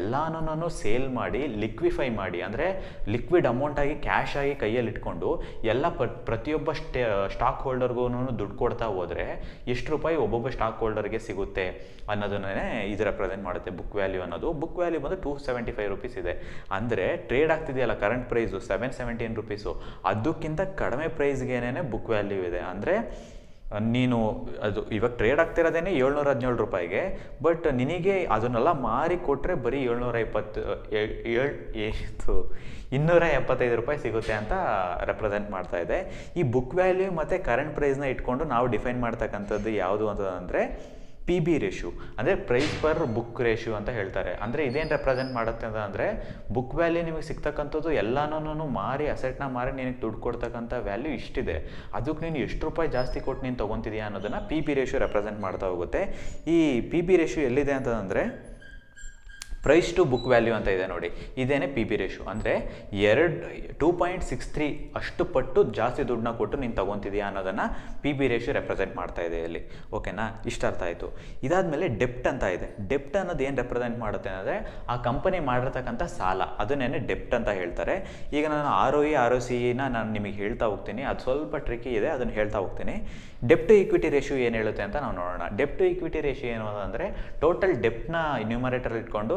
ಎಲ್ಲಾನು ಸೇಲ್ ಮಾಡಿ ಲಿಕ್ವಿಫೈ ಮಾಡಿ, ಅಂದರೆ ಲಿಕ್ವಿಡ್ ಅಮೌಂಟ್ ಆಗಿ ಕ್ಯಾಶ್ ಆಗಿ ಕೈಯಲ್ಲಿ ಇಟ್ಕೊಂಡು ಎಲ್ಲ ಪ್ರತಿಯೊಬ್ಬ ಸ್ಟೇ ಸ್ಟಾಕ್ ಹೋಲ್ಡರ್ಗೂ ದುಡ್ಡು ಕೊಡ್ತಾ ಹೋದರೆ, ಎಷ್ಟು ರೂಪಾಯಿ ಒಬ್ಬೊಬ್ಬ ಸ್ಟಾಕ್ ಹೋಲ್ಡರ್ಗೆ ಸಿಗುತ್ತೆ ಅನ್ನೋದನ್ನೇ ಇದು ರೆಪ್ರೆಸೆಂಟ್ ಮಾಡುತ್ತೆ ಬುಕ್ ವ್ಯಾಲ್ಯೂ ಅನ್ನೋದು. ಬುಕ್ ವ್ಯಾಲ್ಯೂ ಬಂದು ಟೂ ಸೆವೆಂಟಿ ಫೈವ್ ರುಪೀಸ್ ಇದೆ. ಅಂದರೆ trade ಆಗ್ತಿದೆಯಲ್ಲ current price, seven seventeen rupees, ಅದಕ್ಕಿಂತ ಕಡಿಮೆ ಪ್ರೈಸ್ಗೇನೇ ಬುಕ್ ವ್ಯಾಲ್ಯೂ ಇದೆ. ಅಂದರೆ ನೀನು ಅದು ಇವಾಗ ಟ್ರೇಡ್ ಆಗ್ತಿರೋದೇನೆ ಏಳ್ನೂರ ಹದಿನೇಳು ರೂಪಾಯಿಗೆ ಬಟ್ ನಿನಗೆ ಅದನ್ನೆಲ್ಲ ಮಾರಿ ಕೊಟ್ಟರೆ ಬರೀ ಏಳ್ನೂರ ಇಪ್ಪತ್ತು ಏಳು ಎಷ್ಟು ಇನ್ನೂರ ಎಪ್ಪತ್ತೈದು ರೂಪಾಯಿ ಸಿಗುತ್ತೆ ಅಂತ ರೆಪ್ರೆಸೆಂಟ್ ಮಾಡ್ತಾ ಇದೆ. ಈ ಬುಕ್ ವ್ಯಾಲ್ಯೂ ಮತ್ತು ಕರೆಂಟ್ ಪ್ರೈಸ್ನ ಇಟ್ಕೊಂಡು ನಾವು ಡಿಫೈನ್ ಮಾಡ್ತಕ್ಕಂಥದ್ದು ಯಾವುದು ಅಂತಂದರೆ ಪಿ ಬಿ ರೇಷು ಅಂದರೆ ಪ್ರೈಸ್ ಪರ್ ಬುಕ್ ರೇಷ್ಯೂ ಅಂತ ಹೇಳ್ತಾರೆ. ಅಂದರೆ ಇದೇನು ರೆಪ್ರೆಸೆಂಟ್ ಮಾಡುತ್ತೆ ಅಂತ ಅಂದರೆ ಬುಕ್ ವ್ಯಾಲ್ಯೂ ನಿಮಗೆ ಸಿಗ್ತಕ್ಕಂಥದ್ದು ಎಲ್ಲನೂ ಮಾರಿ ಅಸೆಟ್ನ ಮಾರಿ ನಿನಗೆ ದುಡ್ಡು ಕೊಡ್ತಕ್ಕಂಥ ವ್ಯಾಲ್ಯೂ ಇಷ್ಟಿದೆ. ಅದಕ್ಕೆ ನೀನು ಎಷ್ಟು ರೂಪಾಯಿ ಜಾಸ್ತಿ ಕೊಟ್ಟು ನೀನು ತೊಗೊತಿದೀಯ ಅನ್ನೋದನ್ನು ಪಿ ಬಿ ರೇಷು ರೆಪ್ರೆಸೆಂಟ್ ಮಾಡ್ತಾ ಹೋಗುತ್ತೆ. ಈ ಪಿ ಬಿ ರೇಷು ಎಲ್ಲಿದೆ ಅಂತಂದರೆ ಪ್ರೈಸ್ ಟು ಬುಕ್ ವ್ಯಾಲ್ಯೂ ಅಂತ ಇದೆ ನೋಡಿ. ಇದೇನೆ ಪಿ ಬಿ ರೇಷು ಅಂದರೆ ಎರಡು, ಟೂ ಪಾಯಿಂಟ್ ಸಿಕ್ಸ್ ತ್ರೀ ಅಷ್ಟು ಪಟ್ಟು ಜಾಸ್ತಿ ದುಡ್ಡನ್ನ ಕೊಟ್ಟು ನೀನು ತೊಗೊತಿದ್ಯಾ ಅನ್ನೋದನ್ನು ಪಿ ಬಿ ರೇಷು ರೆಪ್ರೆಸೆಂಟ್ ಮಾಡ್ತಾ ಇದೆ ಇಲ್ಲಿ. ಓಕೆನಾ ಇಷ್ಟ ಅರ್ಥ ಆಯಿತು. ಇದಾದಮೇಲೆ ಡೆಪ್ಟ್ ಅಂತ ಇದೆ. ಡೆಪ್ಟ್ ಅನ್ನೋದು ಏನು ರೆಪ್ರೆಸೆಂಟ್ ಮಾಡುತ್ತೆ ಅಂದರೆ ಆ ಕಂಪನಿ ಮಾಡಿರ್ತಕ್ಕಂಥ ಸಾಲ. ಅದನ್ನೇ ಡೆಪ್ಟ್ ಅಂತ ಹೇಳ್ತಾರೆ. ಈಗ ನಾನು R O E R O ಸಿನ ನಾನು ನಿಮಗೆ ಹೇಳ್ತಾ ಹೋಗ್ತೀನಿ. ಅದು ಸ್ವಲ್ಪ ಟ್ರಿಕಿ ಇದೆ, ಅದನ್ನು ಹೇಳ್ತಾ ಹೋಗ್ತೀನಿ. ಡೆಪ್ಟ್ ಈಕ್ವಿಟಿ ರೇಷಿಯೋ ಏನು ಹೇಳುತ್ತೆ ಅಂತ ನಾವು ನೋಡೋಣ. ಡೆಪ್ಟ್ ಈಕ್ವಿಟಿ ರೇಷಿಯೋ ಏನು ಅಂದರೆ ಟೋಟಲ್ ಡೆಪ್ಟ್ನ ನ್ಯೂಮರೇಟರ್ ಇಟ್ಕೊಂಡು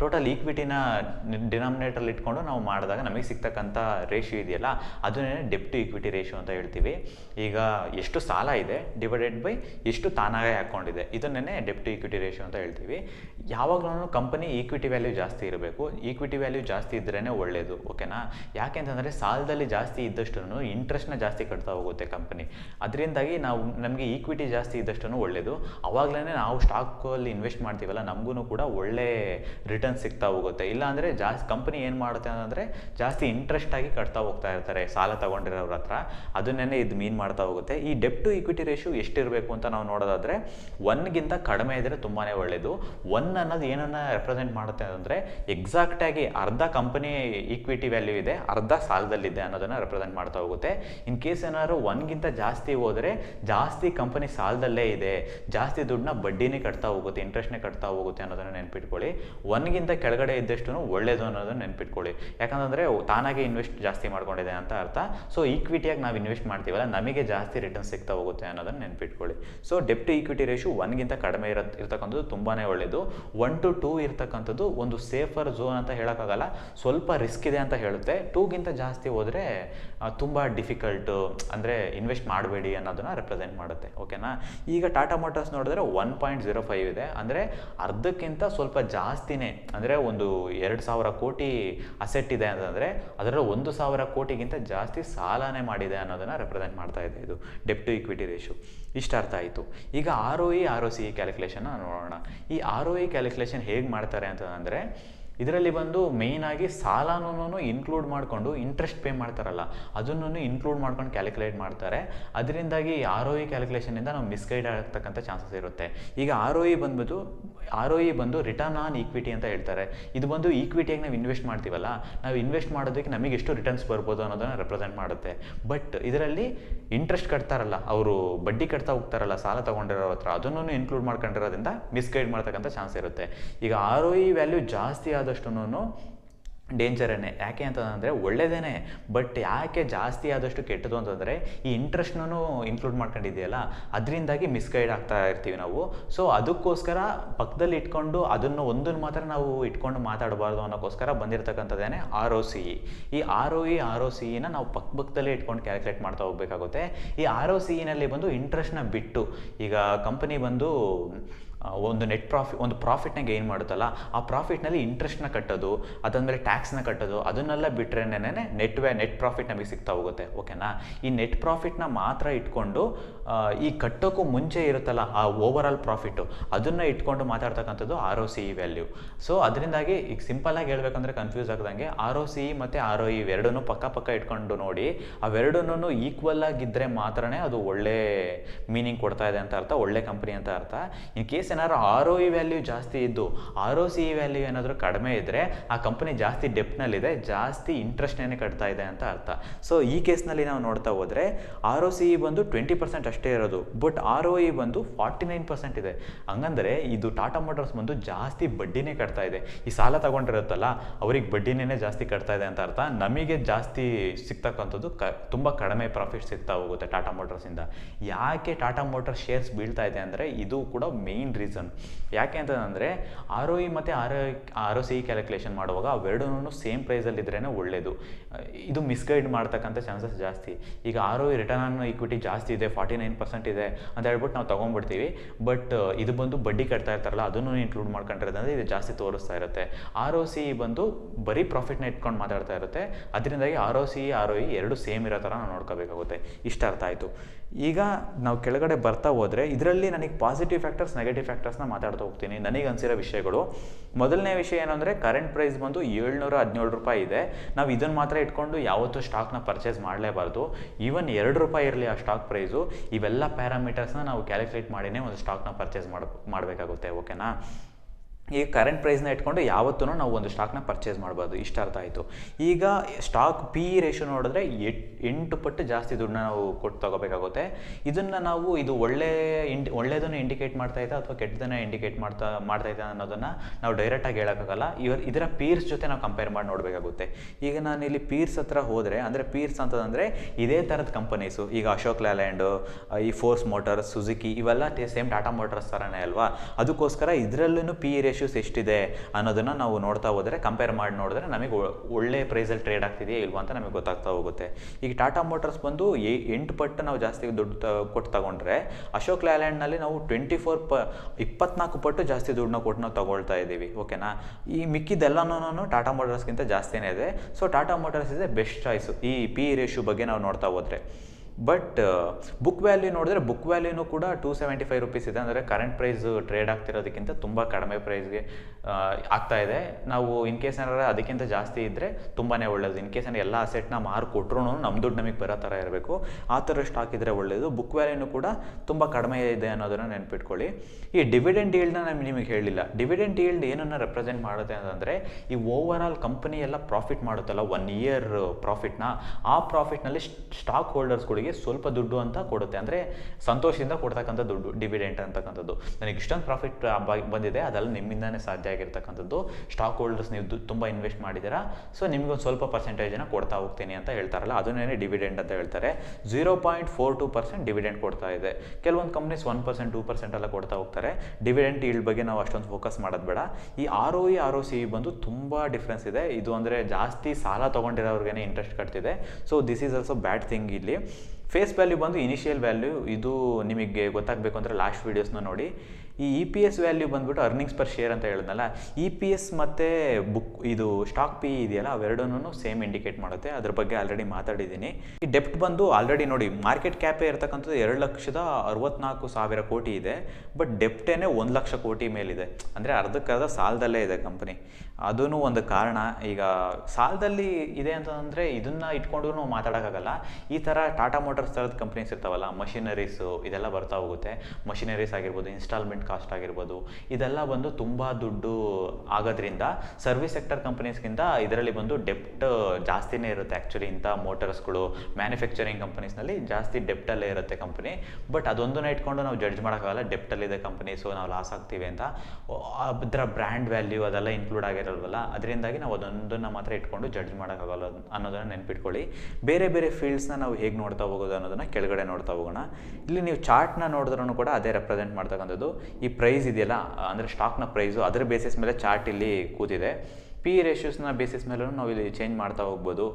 ಟೋಟಲ್ ಈಕ್ವಿಟಿನ ಡಿನಾಮಿನೇಟರ್ಲಿ ಇಟ್ಕೊಂಡು ನಾವು ಮಾಡಿದಾಗ ನಮಗೆ ಸಿಗ್ತಕ್ಕಂಥ ರೇಷಿಯೋ ಇದೆಯಲ್ಲ, ಅದನ್ನೇ ಡೆಪ್ ಟು ಈಕ್ವಿಟಿ ರೇಷಿಯೋ ಅಂತ ಹೇಳ್ತೀವಿ. ಈಗ ಎಷ್ಟು ಸಾಲ ಇದೆ ಡಿವೈಡೆಡ್ ಬೈ ಎಷ್ಟು ತಾನಾಗೇ ಹಾಕ್ಕೊಂಡಿದೆ ಇದನ್ನೇ ಡೆಪ್ ಟು ಈಕ್ವಿಟಿ ರೇಷಿಯೋ ಅಂತ ಹೇಳ್ತೀವಿ. ಯಾವಾಗಲೂ ಕಂಪನಿ ಈಕ್ವಿಟಿ ವ್ಯಾಲ್ಯೂ ಜಾಸ್ತಿ ಇರಬೇಕು ಈಕ್ವಿಟಿ ವ್ಯಾಲ್ಯೂ ಜಾಸ್ತಿ ಇದ್ರೇ ಒಳ್ಳೆಯದು ಓಕೆನಾ ಯಾಕೆ ಅಂತಂದರೆ ಸಾಲದಲ್ಲಿ ಜಾಸ್ತಿ ಇದ್ದಷ್ಟು ಇಂಟ್ರೆಸ್ಟ್ನ ಜಾಸ್ತಿ ಕಟ್ತಾ ಹೋಗುತ್ತೆ ಕಂಪನಿ ಅದರಿಂದಾಗಿ ನಾವು, ನಮಗೆ ಈಕ್ವಿಟಿ ಜಾಸ್ತಿ ಇದ್ದಷ್ಟು ಒಳ್ಳೆಯದು ಅವಾಗಲೇ ನಾವು ಸ್ಟಾಕಲ್ಲಿ ಇನ್ವೆಸ್ಟ್ ಮಾಡ್ತೀವಲ್ಲ ನಮಗೂ ಕೂಡ ಒಳ್ಳೆ ರಿಟರ್ನ್ ಸಿಗ್ತಾ ಹೋಗುತ್ತೆ. ಇಲ್ಲಾಂದರೆ ಜಾಸ್ತಿ ಕಂಪನಿ ಏನು ಮಾಡುತ್ತೆ ಅಂತಂದರೆ ಜಾಸ್ತಿ ಇಂಟ್ರೆಸ್ಟ್ ಆಗಿ ಕಟ್ತಾ ಹೋಗ್ತಾ ಇರ್ತಾರೆ. ಸಾಲ ತಗೊಂಡಿರೋರ ಹತ್ರ. ಅದನ್ನೇ ಇದು ಮೀನ್ ಮಾಡ್ತಾ ಹೋಗುತ್ತೆ. ಈ ಡೆಪ್ ಟು ಇಕ್ವಿಟಿ ರೇಷ್ಯೂ ಎಷ್ಟಿರಬೇಕು ಅಂತ ನಾವು ನೋಡೋದಾದರೆ ಒನ್ಗಿಂತ ಕಡಿಮೆ ಇದ್ದರೆ ತುಂಬಾ ಒಳ್ಳೆಯದು ಒನ್ ಅನ್ನೋದು ಏನನ್ನ ರೆಪ್ರೆಸೆಂಟ್ ಮಾಡುತ್ತೆ ಅಂದರೆ ಎಕ್ಸಾಕ್ಟಾಗಿ ಅರ್ಧ ಕಂಪನಿ ಈಕ್ವಿಟಿ ವ್ಯಾಲ್ಯೂ ಇದೆ, ಅರ್ಧ ಸಾಲದಲ್ಲಿದೆ ಅನ್ನೋದನ್ನು ರೆಪ್ರೆಸೆಂಟ್ ಮಾಡ್ತಾ ಹೋಗುತ್ತೆ. ಇನ್ ಕೇಸ್ ಏನಾದ್ರು ಒನ್ಗಿಂತ ಜಾಸ್ತಿ ಹೋದರೆ ಜಾಸ್ತಿ ಕಂಪನಿ ಸಾಲದಲ್ಲೇ ಇದೆ. ಜಾಸ್ತಿ ದುಡ್ಡನ್ನ ಬಡ್ಡಿನೇ ಕಟ್ತಾ ಹೋಗುತ್ತೆ ಇಂಟ್ರೆಸ್ಟ್ನೇ ಕಟ್ತಾ ಹೋಗುತ್ತೆ ಅನ್ನೋದನ್ನು ನೆನ್ಪಿಟ್ಕೊಳ್ಳಿ. ಒನ್ಗಿಂತ ಕೆಳಗಡೆ ಇದ್ದಷ್ಟು ಒಳ್ಳೇದು ಅನ್ನೋದನ್ನು ನೆನ್ಪಿಟ್ಕೊಳ್ಳಿ. ಯಾಕಂತಂದರೆ ತಾನಾಗೆ ಇನ್ವೆಸ್ಟ್ ಜಾಸ್ತಿ ಮಾಡ್ಕೊಂಡಿದೆ ಅಂತ ಅರ್ಥ. ಸೊ ಈಕ್ವಿಟಿಯಾಗಿ ನಾವು ಇನ್ವೆಸ್ಟ್ ಮಾಡ್ತೀವಲ್ಲ, ನಮಗೆ ಜಾಸ್ತಿ ರಿಟರ್ನ್ ಸಿಗ್ತಾ ಹೋಗುತ್ತೆ ಅನ್ನೋದನ್ನು ನೆನ್ಪಿಟ್ಕೊಳ್ಳಿ. So debt to equity ratio ಒನ್ಗಿಂತ ಕಡಿಮೆ ಇರೋ ಇರತಕ್ಕಂಥದ್ದು ತುಂಬಾ ಒಳ್ಳೆಯದು ಒನ್ ಟು ಟೂ ಇರ್ತಕ್ಕಂಥದ್ದು ಒಂದು ಸೇಫರ್ ಝೋನ್ ಅಂತ ಹೇಳೋಕ್ಕಾಗಲ್ಲ. ಸ್ವಲ್ಪ ರಿಸ್ಕ್ ಇದೆ ಅಂತ ಹೇಳುತ್ತೆ. ಟೂಗಿಂತ ಜಾಸ್ತಿ ಹೋದರೆ ತುಂಬ ಡಿಫಿಕಲ್ಟು ಅಂದರೆ ಇನ್ವೆಸ್ಟ್ ಮಾಡಬೇಡಿ ಅನ್ನೋದನ್ನು ರೆಪ್ರೆಸೆಂಟ್ ಮಾಡುತ್ತೆ ಓಕೆನಾ ಈಗ ಟಾಟಾ ಮೋಟರ್ಸ್ ನೋಡಿದ್ರೆ ಒನ್ ಪಾಯಿಂಟ್ ಜೀರೋ ಫೈವ್ ಇದೆ, ಅಂದರೆ ಅರ್ಧಕ್ಕಿಂತ ಸ್ವಲ್ಪ ಜಾಸ್ತಿನೇ, ಅಂದರೆ ಒಂದು ಎರಡು ಸಾವಿರ ಕೋಟಿ ಅಸೆಟ್ ಇದೆ ಅಂತಂದರೆ ಅದರಲ್ಲಿ ಒಂದು ಸಾವಿರ ಕೋಟಿಗಿಂತ ಜಾಸ್ತಿ ಸಾಲನೇ ಮಾಡಿದೆ ಅನ್ನೋದನ್ನು ರೆಪ್ರೆಸೆಂಟ್ ಮಾಡ್ತಾ ಇದೆ ಇದು ಡೆಪ್ ಟು ಇಕ್ವಿಟಿ ರೇಷು ಇಷ್ಟು ಅರ್ಥ ಆಯಿತು. ಈಗ R O E R O C ಕ್ಯಾಲ್ಕುಲೇಷನ್ನ ನೋಡೋಣ. ಈ ಆರ್ ಒ ಇ ಕ್ಯಾಲ್ಕುಲೇಷನ್ ಹೇಗೆ ಮಾಡ್ತಾರೆ ಅಂತಂದರೆ ಇದರಲ್ಲಿ ಬಂದು ಮೇಯ್ನಾಗಿ ಸಾಲನೂ ಇನ್ಕ್ಲೂಡ್ ಮಾಡಿಕೊಂಡು ಇಂಟ್ರೆಸ್ಟ್ ಪೇ ಮಾಡ್ತಾರಲ್ಲ ಅದನ್ನು ಇನ್ಕ್ಲೂಡ್ ಮಾಡ್ಕೊಂಡು ಕ್ಯಾಲ್ಕುಲೇಟ್ ಮಾಡ್ತಾರೆ. ಅದರಿಂದಾಗಿ ಆರ್ ಒ ಇ ಕ್ಯಾಲ್ಕುಲೇಷನಿಂದ ನಾವು ಮಿಸ್ಗೈಡ್ ಆಗ್ತಕ್ಕಂಥ ಚಾನ್ಸಸ್ ಇರುತ್ತೆ. ಈಗ ಆರ್ ಒ ಇ ಬಂದ್ಬಿಟ್ಟು ಆರ್ ಒ ಇ ಬಂದು ರಿಟರ್ನ್ ಆನ್ ಈಕ್ವಿಟಿ ಅಂತ ಹೇಳ್ತಾರೆ. ಇದು ಬಂದು ಈಕ್ವಿಟಿಯಾಗಿ ನಾವು ಇನ್ವೆಸ್ಟ್ ಮಾಡ್ತೀವಲ್ಲ, ನಾವು ಇನ್ವೆಸ್ಟ್ ಮಾಡೋದಕ್ಕೆ ನಮಗೆ ಎಷ್ಟು ರಿಟರ್ನ್ಸ್ ಬರ್ಬೋದು ಅನ್ನೋದನ್ನು ರೆಪ್ರೆಸೆಂಟ್ ಮಾಡುತ್ತೆ. ಬಟ್ ಇದರಲ್ಲಿ ಇಂಟ್ರೆಸ್ಟ್ ಕಟ್ತಾರಲ್ಲ, ಅವರು ಬಡ್ಡಿ ಕಟ್ತಾ ಹೋಗ್ತಾರಲ್ಲ, ಸಾಲ ತೊಗೊಂಡಿರೋ ಹತ್ರ ಅದನ್ನು ಇನ್ಕ್ಲೂಡ್ ಮಾಡ್ಕೊಂಡಿರೋದ್ರಿಂದ ಮಿಸ್ಗೈಡ್ ಮಾಡ್ತಕ್ಕಂಥ ಚಾನ್ಸ್ ಇರುತ್ತೆ. ಈಗ ಆರ್ ಒ ಇ ವ್ಯಾಲ್ಯೂ ಜಾಸ್ತಿ ಆದಷ್ಟು ಡೇಂಜರೇ ಯಾಕೆ ಅಂತಂದರೆ ಒಳ್ಳೇದೇನೆ, ಬಟ್ ಯಾಕೆ ಜಾಸ್ತಿ ಆದಷ್ಟು ಕೆಟ್ಟದು ಅಂತಂದರೆ ಈ ಇಂಟ್ರೆಸ್ಟ್ನೂ ಇನ್ಕ್ಲೂಡ್ ಮಾಡ್ಕೊಂಡಿದೆಯಲ್ಲ ಅದರಿಂದಾಗಿ ಮಿಸ್ಗೈಡ್ ಆಗ್ತಾ ಇರ್ತೀವಿ ನಾವು. ಸೊ ಅದಕ್ಕೋಸ್ಕರ ಪಕ್ಕದಲ್ಲಿ ಇಟ್ಕೊಂಡು ಅದನ್ನು ಒಂದನ್ನು ಮಾತ್ರ ನಾವು ಇಟ್ಕೊಂಡು ಮಾತಾಡಬಾರ್ದು ಅನ್ನೋಕ್ಕೋಸ್ಕರ ಬಂದಿರತಕ್ಕಂಥದ್ದೇನೆ ಆರ್ ಒ ಸಿ. ಈ R O E, R O C ಇನ ನಾವು ಪಕ್ಕ ಪಕ್ಕದಲ್ಲೇ ಇಟ್ಕೊಂಡು ಕ್ಯಾಲ್ಕುಲೇಟ್ ಮಾಡ್ತಾ ಹೋಗಬೇಕಾಗುತ್ತೆ. ಈ ಆರ್ ಒ ಸಿ ಇನಲ್ಲಿ ಬಂದು ಇಂಟ್ರೆಸ್ಟ್ನ ಬಿಟ್ಟು ಈಗ ಕಂಪನಿ ಬಂದು ಒಂದು ನೆಟ್ ಪ್ರಾಫಿಟ್ ಒಂದು ಪ್ರಾಫಿಟ್ನಾಗ ಏನು ಮಾಡುತ್ತಲ್ಲ, ಆ ಪ್ರಾಫಿಟ್ನಲ್ಲಿ ಇಂಟ್ರೆಸ್ಟ್ನ ಕಟ್ಟೋದು ಅದಾದಮೇಲೆ ಟ್ಯಾಕ್ಸ್ನ ಕಟ್ಟೋದು, ಅದನ್ನೆಲ್ಲ ಬಿಟ್ಟರೆನೇ ನೆಟ್ ವ್ಯಾ ನೆಟ್ ಪ್ರಾಫಿಟ್ ನಮಗೆ ಸಿಗ್ತಾ ಹೋಗುತ್ತೆ ಓಕೆನಾ ಈ ನೆಟ್ ಪ್ರಾಫಿಟ್ನ ಮಾತ್ರ ಇಟ್ಕೊಂಡು ಈ ಕಟ್ಟೋಕ್ಕೂ ಮುಂಚೆ ಇರುತ್ತಲ್ಲ, ಆ ಓವರ್ ಆಲ್ ಪ್ರಾಫಿಟ್ಟು ಅದನ್ನು ಇಟ್ಕೊಂಡು ಮಾತಾಡ್ತಕ್ಕಂಥದ್ದು R O C E value so ಅದರಿಂದಾಗಿ ಈಗ ಸಿಂಪಲಾಗಿ ಹೇಳ್ಬೇಕಂದ್ರೆ ಕನ್ಫ್ಯೂಸ್ ಆಗ್ದಂಗೆ ಆರ್ ಒ ಸಿ ಇ ಮತ್ತು ಆರ್ ಒ ಇ ಇವೆರಡನ್ನೂ ಪಕ್ಕ ಪಕ್ಕ ಇಟ್ಕೊಂಡು ನೋಡಿ, ಅವೆರಡನ್ನೂ ಈಕ್ವಲ್ ಆಗಿದ್ದರೆ ಮಾತ್ರನೇ ಅದು ಒಳ್ಳೆ ಮೀನಿಂಗ್ ಕೊಡ್ತಾ ಇದೆ ಅಂತ ಅರ್ಥ, ಒಳ್ಳೆ ಕಂಪ್ನಿ ಅಂತ ಅರ್ಥ. ಇನ್ ಕೇಸ್ ಏನಾದ್ರು ಆರ್ ಒ ಇ ವ್ಯಾಲ್ಯೂ ಜಾಸ್ತಿ ಇದ್ದು R O C E value ಏನಾದರೂ ಕಡಿಮೆ ಇದ್ದರೆ ಆ ಕಂಪನಿ ಜಾಸ್ತಿ ಡೆಪ್ನಲ್ಲಿದೆ ಜಾಸ್ತಿ ಇಂಟ್ರೆಸ್ಟ್ನೇ ಕಟ್ತಾ ಇದೆ ಅಂತ ಅರ್ಥ. ಸೊ ಈ ಕೇಸ್ನಲ್ಲಿ ನಾವು ನೋಡ್ತಾ ಹೋದರೆ ಆರ್ ಒ ಸಿ ಇ ಬಂದು ಟ್ವೆಂಟಿ ಪರ್ಸೆಂಟ್ ಅಷ್ಟೇ ಇರೋದು ಬಟ್ ಆರ್ ಒ ಇ ಬಂದು ಫಾರ್ಟಿ ನೈನ್ ಪರ್ಸೆಂಟ್ ಇದೆ. ಹಂಗಂದರೆ ಇದು ಟಾಟಾ ಮೋಟರ್ಸ್ ಬಂದು ಜಾಸ್ತಿ ಬಡ್ಡಿನೇ ಕಟ್ತಾ ಇದೆ. ಈ ಸಾಲ ತಗೊಂಡಿರುತ್ತಲ್ಲ, ಅವ್ರಿಗೆ ಬಡ್ಡಿನೇ ಜಾಸ್ತಿ ಕಟ್ತಾ ಇದೆ ಅಂತ ಅರ್ಥ. ನಮಗೆ ಜಾಸ್ತಿ ಸಿಗ್ತಕ್ಕಂಥದ್ದು ಕ, ತುಂಬ ಕಡಿಮೆ ಪ್ರಾಫಿಟ್ ಸಿಗ್ತಾ ಹೋಗುತ್ತೆ ಟಾಟಾ ಮೋಟರ್ಸಿಂದ ಯಾಕೆ ಟಾಟಾ ಮೋಟರ್ಸ್ ಶೇರ್ಸ್ ಬೀಳ್ತಾ ಇದೆ ಅಂದರೆ, ಇದು ಕೂಡ ಮೇಯ್ನ್ ರೀಸನ್ ಯಾಕೆ ಅಂತಂದರೆ ಆರ್ ಒ ಇ ಮತ್ತು R R O C calculation ಮಾಡುವಾಗ ಅವೆರಡೂ ಸೇಮ್ ಪ್ರೈಸಲ್ಲಿ ಇದ್ರೇ ಒಳ್ಳೆಯದು ಇದು ಮಿಸ್ಗೈಡ್ ಮಾಡ್ತಕ್ಕಂಥ ಚಾನ್ಸಸ್ ಜಾಸ್ತಿ. ಈಗ R O E return on equity ಜಾಸ್ತಿ ಇದೆ ಫಾರ್ಟಿ ನೈನ್ ಪರ್ಸೆಂಟ್ ಇದೆ ಅಂತ ಹೇಳ್ಬಿಟ್ಟು ನಾವು ತೊಗೊಂಡ್ಬಿಡ್ತೀವಿ. ಬಟ್ ಇದು ಬಂದು ಬಡ್ಡಿ ಕಟ್ತಾ ಇರ್ತಾರಲ್ಲ, ಅದನ್ನು ಇನ್ಕ್ಲೂಡ್ ಮಾಡ್ಕೊಂಡಿರೋದಂದ್ರೆ ಇದು ಜಾಸ್ತಿ ತೋರಿಸ್ತಾ ಇರುತ್ತೆ. ಆರ್ ಒ ಸಿ ಬಂದು ಬರೀ ಪ್ರಾಫಿಟ್ನ ಇಟ್ಕೊಂಡು ಮಾತಾಡ್ತಾ ಇರುತ್ತೆ. ಅದರಿಂದಾಗಿ R O C R O E ಎರಡು ಸೇಮ್ ಇರೋ ಥರ ನಾವು ನೋಡ್ಕೋಬೇಕಾಗುತ್ತೆ. ಇಷ್ಟ ಅರ್ಥ ಆಯಿತು. ಈಗ ನಾವು ಕೆಳಗಡೆ ಬರ್ತಾ ಹೋದರೆ ಇದರಲ್ಲಿ ನನಗೆ ಪಾಸಿಟಿವ್ ಫ್ಯಾಕ್ಟರ್ಸ್ ನೆಗೆಟಿವ್ ಫ್ಯಾಕ್ಟರ್ಸ್ನ ಮಾತಾಡ್ತಾ ಹೋಗ್ತೀನಿ. ನನಗೆ ಅನಿಸಿರೋ ವಿಷಯಗಳು. ಮೊದಲನೇ ವಿಷಯ ಏನಂದರೆ ಕರೆಂಟ್ ಪ್ರೈಸ್ ಬಂದು ಏಳ್ನೂರ ಹದಿನೇಳು ರೂಪಾಯಿ ಇದೆ. ನಾವು ಇದನ್ನು ಮಾತ್ರ ಇಟ್ಕೊಂಡು ಯಾವತ್ತೂ ಸ್ಟಾಕ್ನ ಪರ್ಚೇಸ್ ಮಾಡಲೇಬಾರ್ದು. ಈವನ್ ಎರಡು ರೂಪಾಯಿ ಇರಲಿ ಆ ಸ್ಟಾಕ್ ಪ್ರೈಸು ಇವೆಲ್ಲ ಪ್ಯಾರಾಮೀಟರ್ಸ್ನ ನಾವು ಕ್ಯಾಲ್ಕುಲೇಟ್ ಮಾಡಿನೇ ಒಂದು ಸ್ಟಾಕ್ನ ಪರ್ಚೇಸ್ ಮಾಡ, ಮಾಡಬೇಕಾಗುತ್ತೆ ಓಕೆನಾ ಈ ಕರೆಂಟ್ ಪ್ರೈಸ್ನ ಇಟ್ಕೊಂಡು ಯಾವತ್ತೂ ನಾವು ಒಂದು ಸ್ಟಾಕ್ನ ಪರ್ಚೇಸ್ ಮಾಡ್ಬೋದು ಇಷ್ಟ ಅರ್ಥ ಆಯಿತು. ಈಗ ಸ್ಟಾಕ್ ಪಿ ರೇಷೋ ನೋಡಿದ್ರೆ ಎಟ್ ಪಟ್ಟು ಜಾಸ್ತಿ ದುಡ್ಡನ್ನ ನಾವು ಕೊಟ್ಟು ತಗೋಬೇಕಾಗುತ್ತೆ. ಇದನ್ನು ನಾವು ಇದು ಒಳ್ಳೆ ಇಂಡಿ ಒಳ್ಳೆಯದನ್ನು ಇಂಡಿಕೇಟ್ ಮಾಡ್ತಾ ಇದೆ ಅಥವಾ ಕೆಟ್ಟದನ್ನು ಇಂಡಿಕೇಟ್ ಮಾಡ್ತಾ ಮಾಡ್ತಾ ಇದೆ ಅನ್ನೋದನ್ನು ನಾವು ಡೈರೆಕ್ಟಾಗಿ ಹೇಳೋಕ್ಕಾಗಲ್ಲ. ಇವರು ಇದರ ಪೀರ್ಸ್ ಜೊತೆ ನಾವು ಕಂಪೇರ್ ಮಾಡಿ ನೋಡಬೇಕಾಗುತ್ತೆ. ಈಗ ನಾನು ಇಲ್ಲಿ ಪೀರ್ಸ್ ಹತ್ರ ಹೋದರೆ, ಅಂದರೆ ಪೀರ್ಸ್ ಅಂತಂದರೆ ಇದೇ ಥರದ ಕಂಪನೀಸು ಈಗ ಅಶೋಕ್ ಲ್ಯಾಲ್ಯಾಂಡು ಈ ಫೋರ್ಸ್ ಮೋಟರ್ಸ್ ಸುಜುಕಿ ಇವೆಲ್ಲ ಸೇಮ್ ಟಾಟಾ ಮೋಟರ್ಸ್ ಥರನೇ ಅಲ್ವಾ? ಅದಕ್ಕೋಸ್ಕರ ಇದರಲ್ಲೂ ಪಿ ಇ ರೇಷ್ಯೂಸ್ ಎಷ್ಟಿದೆ ಅನ್ನೋದನ್ನು ನಾವು ನೋಡ್ತಾ ಹೋದರೆ ಕಂಪೇರ್ ಮಾಡಿ ನೋಡಿದ್ರೆ ನಮಗೆ ಒಳ್ಳೆ ಪ್ರೈಸಲ್ಲಿ ಟ್ರೇಡ್ ಆಗ್ತಿದೆಯಾ ಇಲ್ವಾ ಅಂತ ನಮಗೆ ಗೊತ್ತಾಗ್ತಾ ಹೋಗುತ್ತೆ. ಈಗ ಟಾಟಾ ಮೋಟರ್ಸ್ ಬಂದು ಎಂಟು ಪಟ್ಟು ನಾವು ಜಾಸ್ತಿ ದುಡ್ಡು ಕೊಟ್ಟು ತಗೊಂಡ್ರೆ, ಅಶೋಕ್ ಲ್ಯಾಲ್ಯಾಂಡ್ನಲ್ಲಿ ನಾವು ಟ್ವೆಂಟಿ ಫೋರ್ ಪ, ಇಪ್ಪತ್ನಾಲ್ಕು ಪಟ್ಟು ಜಾಸ್ತಿ ದುಡ್ಡನ್ನ ಕೊಟ್ಟು ನಾವು ತಗೊಳ್ತಾ ಇದ್ದೀವಿ ಓಕೆನಾ ಈ ಮಿಕ್ಕಿದ್ದೆಲ್ಲನೂ ಟಾಟಾ ಮೋಟರ್ಸ್ಗಿಂತ ಜಾಸ್ತಿನೇ ಇದೆ. ಸೊ ಟಾಟಾ ಮೋಟರ್ಸ್ ಇದೆ ಬೆಸ್ಟ್ ಚಾಯ್ಸು ಈ ಪಿ ರೇಷ್ಯೂ ಬಗ್ಗೆ ನಾವು ನೋಡ್ತಾ ಹೋದರೆ. ಬಟ್ ಬುಕ್ ವ್ಯಾಲ್ಯೂ ನೋಡಿದ್ರೆ ಬುಕ್ ವ್ಯಾಲ್ಯೂನು ಕೂಡ ಟೂ ಸೆವೆಂಟಿ ಫೈವ್ ರುಪೀಸ್ ಇದೆ. ಅಂದರೆ ಕರೆಂಟ್ ಪ್ರೈಸ್ ಟ್ರೇಡ್ ಆಗ್ತಿರೋದಕ್ಕಿಂತ ತುಂಬ ಕಡಿಮೆ ಪ್ರೈಸ್ಗೆ ಆಗ್ತಾ ಇದೆ. ನಾವು ಇನ್ ಕೇಸ್ ಏನಾದ್ರೆ ಅದಕ್ಕಿಂತ ಜಾಸ್ತಿ ಇದ್ದರೆ ತುಂಬಾ ಒಳ್ಳೇದು. ಇನ್ ಕೇಸ್ ಎಲ್ಲ ಅಸೆಟ್ನ ಮಾರು ಕೊಟ್ಟರು ನಮ್ಮ ದುಡ್ಡು ನಮಗೆ ಬರೋ ಥರ ಇರಬೇಕು. ಆ ಥರ ಸ್ಟಾಕ್ ಇದ್ದರೆ ಒಳ್ಳೆಯದು ಬುಕ್ ವ್ಯಾಲ್ಯೂನು ಕೂಡ ತುಂಬ ಕಡಿಮೆ ಇದೆ ಅನ್ನೋದನ್ನು ನೆನ್ಪಿಟ್ಕೊಳ್ಳಿ. ಈ ಡಿವಿಡೆಂಡ್ ಈಲ್ಡ್ನ ನಾನು ನಿಮಗೆ ಹೇಳಿಲ್ಲ. ಡಿವಿಡೆಂಡ್ ಈಲ್ಡ್ ಏನನ್ನು ರೆಪ್ರೆಸೆಂಟ್ ಮಾಡುತ್ತೆ ಅಂತಂದರೆ ಈ ಓವರ್ ಆಲ್ ಕಂಪನಿ ಎಲ್ಲ ಪ್ರಾಫಿಟ್ ಮಾಡುತ್ತಲ್ಲ ಒನ್ ಇಯರ್ ಪ್ರಾಫಿಟ್ನ ಆ ಪ್ರಾಫಿಟ್ನಲ್ಲಿ ಸ್ಟಾಕ್ ಹೋಲ್ಡರ್ಸ್ಗಳಿಗೆ ಸ್ವಲ್ಪ ದುಡ್ಡು ಅಂತ ಕೊಡುತ್ತೆ. ಅಂದರೆ ಸಂತೋಷದಿಂದ ಕೊಡ್ತಕ್ಕಂಥ ದುಡ್ಡು ಡಿವಿಡೆಂಟ್ ಅಂತಕ್ಕಂಥದ್ದು. ನನಗೆ ಇಷ್ಟೊಂದು ಪ್ರಾಫಿಟ್ ಬಂದಿದೆ. ಅದೆಲ್ಲ ನಿಮ್ಮಿಂದಾನೇ ಸಾಧ್ಯ ಆಗಿರ್ತಕ್ಕಂಥದ್ದು. ಸ್ಟಾಕ್ ಹೋಲ್ಡರ್ಸ್ ನೀವು ತುಂಬ ಇನ್ವೆಸ್ಟ್ ಮಾಡಿದ್ದೀರಾ. ಸೊ ನಿಮಗೊಂದು ಸ್ವಲ್ಪ ಪರ್ಸೆಂಟೇಜನ್ನು ಕೊಡ್ತಾ ಹೋಗ್ತೀನಿ ಅಂತ ಹೇಳ್ತಾರಲ್ಲ. ಅದನ್ನೇ ಡಿವಿಡೆಂಟ್ ಅಂತ ಹೇಳ್ತಾರೆ. Zero point four two percent dividend ಕೊಡ್ತಾ ಇದೆ. ಕೆಲವೊಂದು companies one percent two percent ಎಲ್ಲ ಕೊಡ್ತಾ ಹೋಗ್ತಾರೆ. ಡಿವಿಡೆಂಟ್ ಈಲ್ಡ್ ಬಗ್ಗೆ ನಾವು ಅಷ್ಟೊಂದು ಫೋಕಸ್ ಮಾಡೋದು ಬೇಡ. ಈ R O E R O C ಬಂದು ತುಂಬ ಡಿಫ್ರೆನ್ಸ್ ಇದೆ. ಇದು ಅಂದರೆ ಜಾಸ್ತಿ ಸಾಲ ತೊಗೊಂಡಿರೋರ್ಗೇ interest ಕಟ್ತಿದೆ. So this is also bad thing ಇಲ್ಲಿ. ಫೇಸ್ ವ್ಯಾಲ್ಯೂ ಬಂದು ಇನಿಷಿಯಲ್ ವ್ಯಾಲ್ಯೂ ಇದು ನಿಮಗೆ ಗೊತ್ತಾಗಬೇಕು ಅಂದರೆ ಲಾಸ್ಟ್ ವೀಡಿಯೋಸ್ನ ನೋಡಿ. ಈ ಇ ಪಿ ಎಸ್ ವ್ಯಾಲ್ಯೂ ಬಂದ್ಬಿಟ್ಟು ಅರ್ನಿಂಗ್ಸ್ ಪರ್ ಶೇರ್ ಅಂತ ಹೇಳಿದ್ನಲ್ಲ ಇ ಪಿ ಎಸ್ ಮತ್ತು ಬುಕ್ ಇದು ಸ್ಟಾಕ್ ಪಿ ಇದೆಯಲ್ಲ ಅವೆರಡೂ ಸೇಮ್ ಇಂಡಿಕೇಟ್ ಮಾಡುತ್ತೆ. ಅದ್ರ ಬಗ್ಗೆ ಆಲ್ರೆಡಿ ಮಾತಾಡಿದ್ದೀನಿ. ಈ ಡೆಪ್ಟ್ ಬಂದು ಆಲ್ರೆಡಿ ನೋಡಿ ಮಾರ್ಕೆಟ್ ಕ್ಯಾಪೇ ಇರತಕ್ಕಂಥದ್ದು ಎರಡು ಲಕ್ಷದ ಅರವತ್ನಾಲ್ಕು ಸಾವಿರ ಕೋಟಿ ಇದೆ ಬಟ್ ಡೆಪ್ಟೇನೆ ಒಂದು ಲಕ್ಷ ಕೋಟಿ ಮೇಲಿದೆ. ಅಂದರೆ ಅರ್ಧಕ್ಕರ್ಧ ಸಾಲದಲ್ಲೇ ಇದೆ ಕಂಪನಿ ಅದೂ ಒಂದು ಕಾರಣ. ಈಗ ಸಾಲದಲ್ಲಿ ಇದೆ ಅಂತಂದರೆ ಇದನ್ನು ಇಟ್ಕೊಂಡು ಮಾತಾಡೋಕ್ಕಾಗಲ್ಲ. ಈ ಥರ ಟಾಟಾ ಮೋಟರ್ಸ್ ಥರದ ಕಂಪ್ನೀಸ್ ಇರ್ತಾವಲ್ಲ ಮಷಿನರೀಸು ಇದೆಲ್ಲ ಬರ್ತಾ ಹೋಗುತ್ತೆ. ಮಷಿನರೀಸ್ ಆಗಿರ್ಬೋದು ಇನ್ಸ್ಟಾಲ್ಮೆಂಟ್ ಕಾಸ್ಟ್ ಆಗಿರ್ಬೋದು. ಇದೆಲ್ಲ ಬಂದು ತುಂಬ ದುಡ್ಡು ಆಗೋದ್ರಿಂದ ಸರ್ವಿಸ್ ಸೆಕ್ಟರ್ ಕಂಪನೀಸ್ಗಿಂತ ಇದರಲ್ಲಿ ಬಂದು ಡೆಪ್ಟ್ ಜಾಸ್ತಿನೇ ಇರುತ್ತೆ ಆ್ಯಕ್ಚುಲಿ ಇಂಥ ಮೋಟರ್ಸ್ಗಳು. ಮ್ಯಾನುಫ್ಯಾಕ್ಚರಿಂಗ್ ಕಂಪನೀಸ್ನಲ್ಲಿ ಜಾಸ್ತಿ ಡೆಪ್ಟಲ್ಲೇ ಇರುತ್ತೆ ಕಂಪನಿ. ಬಟ್ ಅದೊಂದನ್ನ ಇಟ್ಕೊಂಡು ನಾವು ಜಡ್ಜ್ ಮಾಡೋಕ್ಕಾಗಲ್ಲ, ಡೆಪ್ಟಲ್ಲಿದೆ ಕಂಪನೀಸು ನಾವು ಲಾಸ್ ಆಗ್ತೀವಿ ಅಂತ. ಅದರ ಬ್ರ್ಯಾಂಡ್ ವ್ಯಾಲ್ಯೂ ಅದೆಲ್ಲ ಇನ್ಕ್ಲೂಡ್ ಆಗಿರಲ್ವಲ್ಲ, ಅದರಿಂದಾಗಿ ನಾವು ಅದೊಂದನ್ನು ಮಾತ್ರ ಇಟ್ಕೊಂಡು ಜಡ್ಜ್ ಮಾಡೋಕ್ಕಾಗಲ್ಲ ಅನ್ನೋದನ್ನು ನೆನ್ಪಿಟ್ಕೊಳ್ಳಿ. ಬೇರೆ ಬೇರೆ ಫೀಲ್ಡ್ಸ್ನ ನಾವು ಹೇಗೆ ನೋಡ್ತಾ ಹೋಗೋದು ಅನ್ನೋದನ್ನು ಕೆಳಗಡೆ ನೋಡ್ತಾ ಹೋಗೋಣ. ಇಲ್ಲಿ ನೀವು ಚಾರ್ಟ್ನ ನೋಡಿದ್ರೂ ಕೂಡ ಅದೇ ರೆಪ್ರೆಸೆಂಟ್ ಮಾಡ್ತಕ್ಕಂಥದ್ದು. ಈ ಪ್ರೈಸ್ ಇದೆಯಲ್ಲ ಅಂದರೆ ಸ್ಟಾಕ್ನ ಪ್ರೈಸು ಅದರ ಬೇಸಿಸ್ ಮೇಲೆ ಚಾರ್ಟ್ ಇಲ್ಲಿ ಕೂತಿದೆ. ಪಿ ರೇಷಿಯೋಸ್ನ ಬೇಸಿಸ್ ಮೇಲೂ ನಾವು ಇಲ್ಲಿ ಚೇಂಜ್ ಮಾಡ್ತಾ ಹೋಗ್ಬೋದು.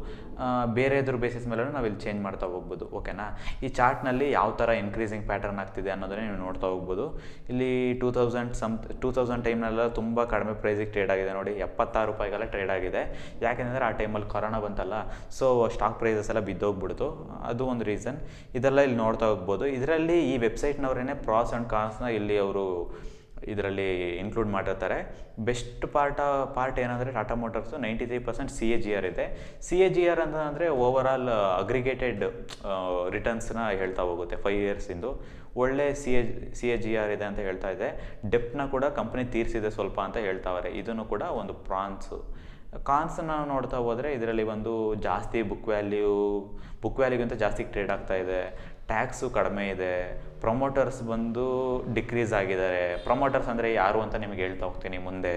ಬೇರೆದ್ರ ಬೇಸಿಸ್ ಮೇಲೂ ನಾವು ಇಲ್ಲಿ ಚೇಂಜ್ ಮಾಡ್ತಾ ಹೋಗ್ಬೋದು. ಓಕೆನಾ ಈ ಚಾರ್ಟ್ನಲ್ಲಿ ಯಾವ ಥರ ಇನ್ಕ್ರೀಸಿಂಗ್ ಪ್ಯಾಟರ್ನ್ ಆಗ್ತಿದೆ ಅನ್ನೋದನ್ನೇ ನೀವು ನೋಡ್ತಾ ಹೋಗ್ಬೋದು. ಇಲ್ಲಿ two thousand some two thousand ಟೈಮ್ನೆಲ್ಲ ತುಂಬ ಕಡಿಮೆ ಪ್ರೈಸಿಗೆ ಟ್ರೇಡ್ ಆಗಿದೆ ನೋಡಿ. ಎಪ್ಪತ್ತಾರು ರೂಪಾಯಿಗೆಲ್ಲ ಟ್ರೇಡ್ ಆಗಿದೆ. ಯಾಕೆಂದರೆ ಆ ಟೈಮಲ್ಲಿ ಕೊರೋನಾ ಬಂತಲ್ಲ. ಸೊ ಸ್ಟಾಕ್ ಪ್ರೈಸಸ್ ಎಲ್ಲ ಬಿದ್ದೋಗ್ಬಿಡ್ತು. ಅದು ಒಂದು ರೀಸನ್ ಇದೆಲ್ಲ ಇಲ್ಲಿ ನೋಡ್ತಾ ಹೋಗ್ಬೋದು. ಇದರಲ್ಲಿ ಈ ವೆಬ್ಸೈಟ್ನವರೇ ಪ್ರಾಸ್ ಆ್ಯಂಡ್ ಕಾನ್ಸ್ನ ಇಲ್ಲಿ ಅವರು ಇದರಲ್ಲಿ ಇನ್ಕ್ಲೂಡ್ ಮಾಡಿರ್ತಾರೆ. ಬೆಸ್ಟ್ ಪಾರ್ಟ ಪಾರ್ಟ್ ಏನಂದರೆ Tata Motors ninety three percent C A G R ಇದೆ. ಸಿ ಎ ಜಿ ಆರ್ ಅಂತಂದರೆ ಓವರ್ ಆಲ್ ಅಗ್ರಿಗೇಟೆಡ್ ರಿಟರ್ನ್ಸ್ನ ಹೇಳ್ತಾ ಹೋಗುತ್ತೆ ಫೈವ್ ಇಯರ್ಸಿಂದು ಒಳ್ಳೆ C A C A G R ಇದೆ ಅಂತ ಹೇಳ್ತಾ ಇದೆ. ಡೆಪ್ನ ಕೂಡ ಕಂಪ್ನಿ ತೀರಿಸಿದೆ ಸ್ವಲ್ಪ ಅಂತ ಹೇಳ್ತಾವ್ರೆ ಇದನ್ನು ಕೂಡ ಒಂದು ಪ್ರಾನ್ಸು. ಕಾನ್ಸನ್ನ ನೋಡ್ತಾ ಹೋದರೆ ಇದರಲ್ಲಿ ಒಂದು ಜಾಸ್ತಿ ಬುಕ್ ವ್ಯಾಲ್ಯೂ ಬುಕ್ ವ್ಯಾಲ್ಯೂಗಿಂತ ಜಾಸ್ತಿ ಟ್ರೇಡ್ ಆಗ್ತಾ ಇದೆ. ಟ್ಯಾಕ್ಸು ಕಡಿಮೆ ಇದೆ ಪ್ರೊಮೋಟರ್ಸ್ ಬಂದು ಡಿಕ್ರೀಸ್ ಆಗಿದ್ದಾರೆ. ಪ್ರೊಮೋಟರ್ಸ್ ಅಂದರೆ ಯಾರು ಅಂತ ನಿಮಗೆ ಹೇಳ್ತಾ ಹೋಗ್ತೀನಿ ಮುಂದೆ.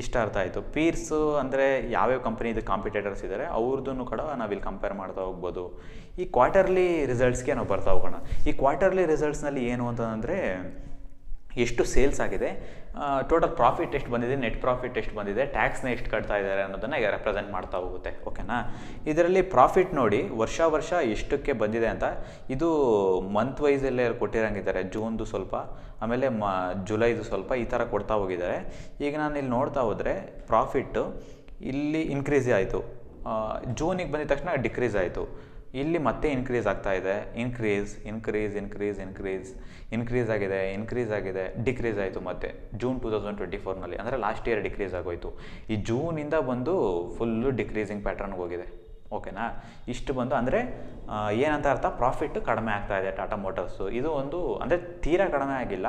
ಇಷ್ಟ ಅರ್ಥ ಆಯಿತು. ಪೀರ್ಸು ಅಂದರೆ ಯಾವ್ಯಾವ ಕಂಪ್ನಿದು ಕಾಂಪಿಟೇಟರ್ಸ್ ಇದ್ದಾರೆ ಅವ್ರದ್ದು ಕೂಡ ನಾವಿಲ್ಲಿ ಕಂಪೇರ್ ಮಾಡ್ತಾ ಹೋಗ್ಬೋದು. ಈ ಕ್ವಾರ್ಟರ್ಲಿ ರಿಸಲ್ಟ್ಸ್ಗೆ ನಾವು ಬರ್ತಾ ಹೋಗೋಣ. ಈ ಕ್ವಾರ್ಟರ್ಲಿ ರಿಸಲ್ಟ್ಸ್ನಲ್ಲಿ ಏನು ಅಂತಂದರೆ ಎಷ್ಟು ಸೇಲ್ಸ್ ಆಗಿದೆ ಟೋಟಲ್ ಪ್ರಾಫಿಟ್ ಎಷ್ಟು ಬಂದಿದೆ ನೆಟ್ ಪ್ರಾಫಿಟ್ ಎಷ್ಟು ಬಂದಿದೆ ಟ್ಯಾಕ್ಸ್ನ ಎಷ್ಟು ಕಟ್ತಾ ಇದ್ದಾರೆ ಅನ್ನೋದನ್ನು ಈಗ ರೆಪ್ರೆಸೆಂಟ್ ಮಾಡ್ತಾ ಹೋಗುತ್ತೆ ಓಕೆನಾ ಇದರಲ್ಲಿ ಪ್ರಾಫಿಟ್ ನೋಡಿ ವರ್ಷ ವರ್ಷ ಎಷ್ಟಕ್ಕೆ ಬಂದಿದೆ ಅಂತ, ಇದು ಮಂತ್ ವೈಸಲ್ಲೇ ಕೊಟ್ಟಿರಂಗಿದ್ದಾರೆ, ಜೂನ್ದು ಸ್ವಲ್ಪ, ಆಮೇಲೆ ಮ, ಜುಲೈದು ಸ್ವಲ್ಪ ಈ ಥರ ಕೊಡ್ತಾ ಹೋಗಿದ್ದಾರೆ. ಈಗ ನಾನು ಇಲ್ಲಿ ನೋಡ್ತಾ ಹೋದರೆ ಪ್ರಾಫಿಟ್ಟು ಇಲ್ಲಿ ಇನ್ಕ್ರೀಸೇ ಆಯಿತು ಜೂನಿಗೆ ಬಂದಿದ ತಕ್ಷಣ ಡಿಕ್ರೀಸ್ ಆಯಿತು. ಇಲ್ಲಿ ಮತ್ತೆ ಇನ್ಕ್ರೀಸ್ ಆಗ್ತಾ ಇದೆ. Increase increase increase increase increase ಆಗಿದೆ ಇನ್ಕ್ರೀಸ್ ಆಗಿದೆ. ಡಿಕ್ರೀಸ್ ಆಯಿತು ಮತ್ತೆ. ಜೂನ್ ಟೂ ತೌಸಂಡ್ ಟ್ವೆಂಟಿ ಫೋರ್ನಲ್ಲಿ ಅಂದರೆ ಲಾಸ್ಟ್ ಇಯರ್ ಡಿಕ್ರೀಸ್ ಆಗೋಯಿತು. ಈ ಜೂನಿಂದ ಬಂದು ಫುಲ್ಲು ಡಿಕ್ರೀಸಿಂಗ್ ಪ್ಯಾಟ್ರನ್ಗೆ ಹೋಗಿದೆ. ಓಕೆನಾ ಇಷ್ಟು ಬಂದು ಅಂದರೆ ಏನಂತ ಅರ್ಥ? ಪ್ರಾಫಿಟ್ ಕಡಿಮೆ ಆಗ್ತಾ ಇದೆ ಟಾಟಾ ಮೋಟರ್ಸು ಇದು ಒಂದು, ಅಂದರೆ ತೀರಾ ಕಡಿಮೆ ಆಗಿಲ್ಲ.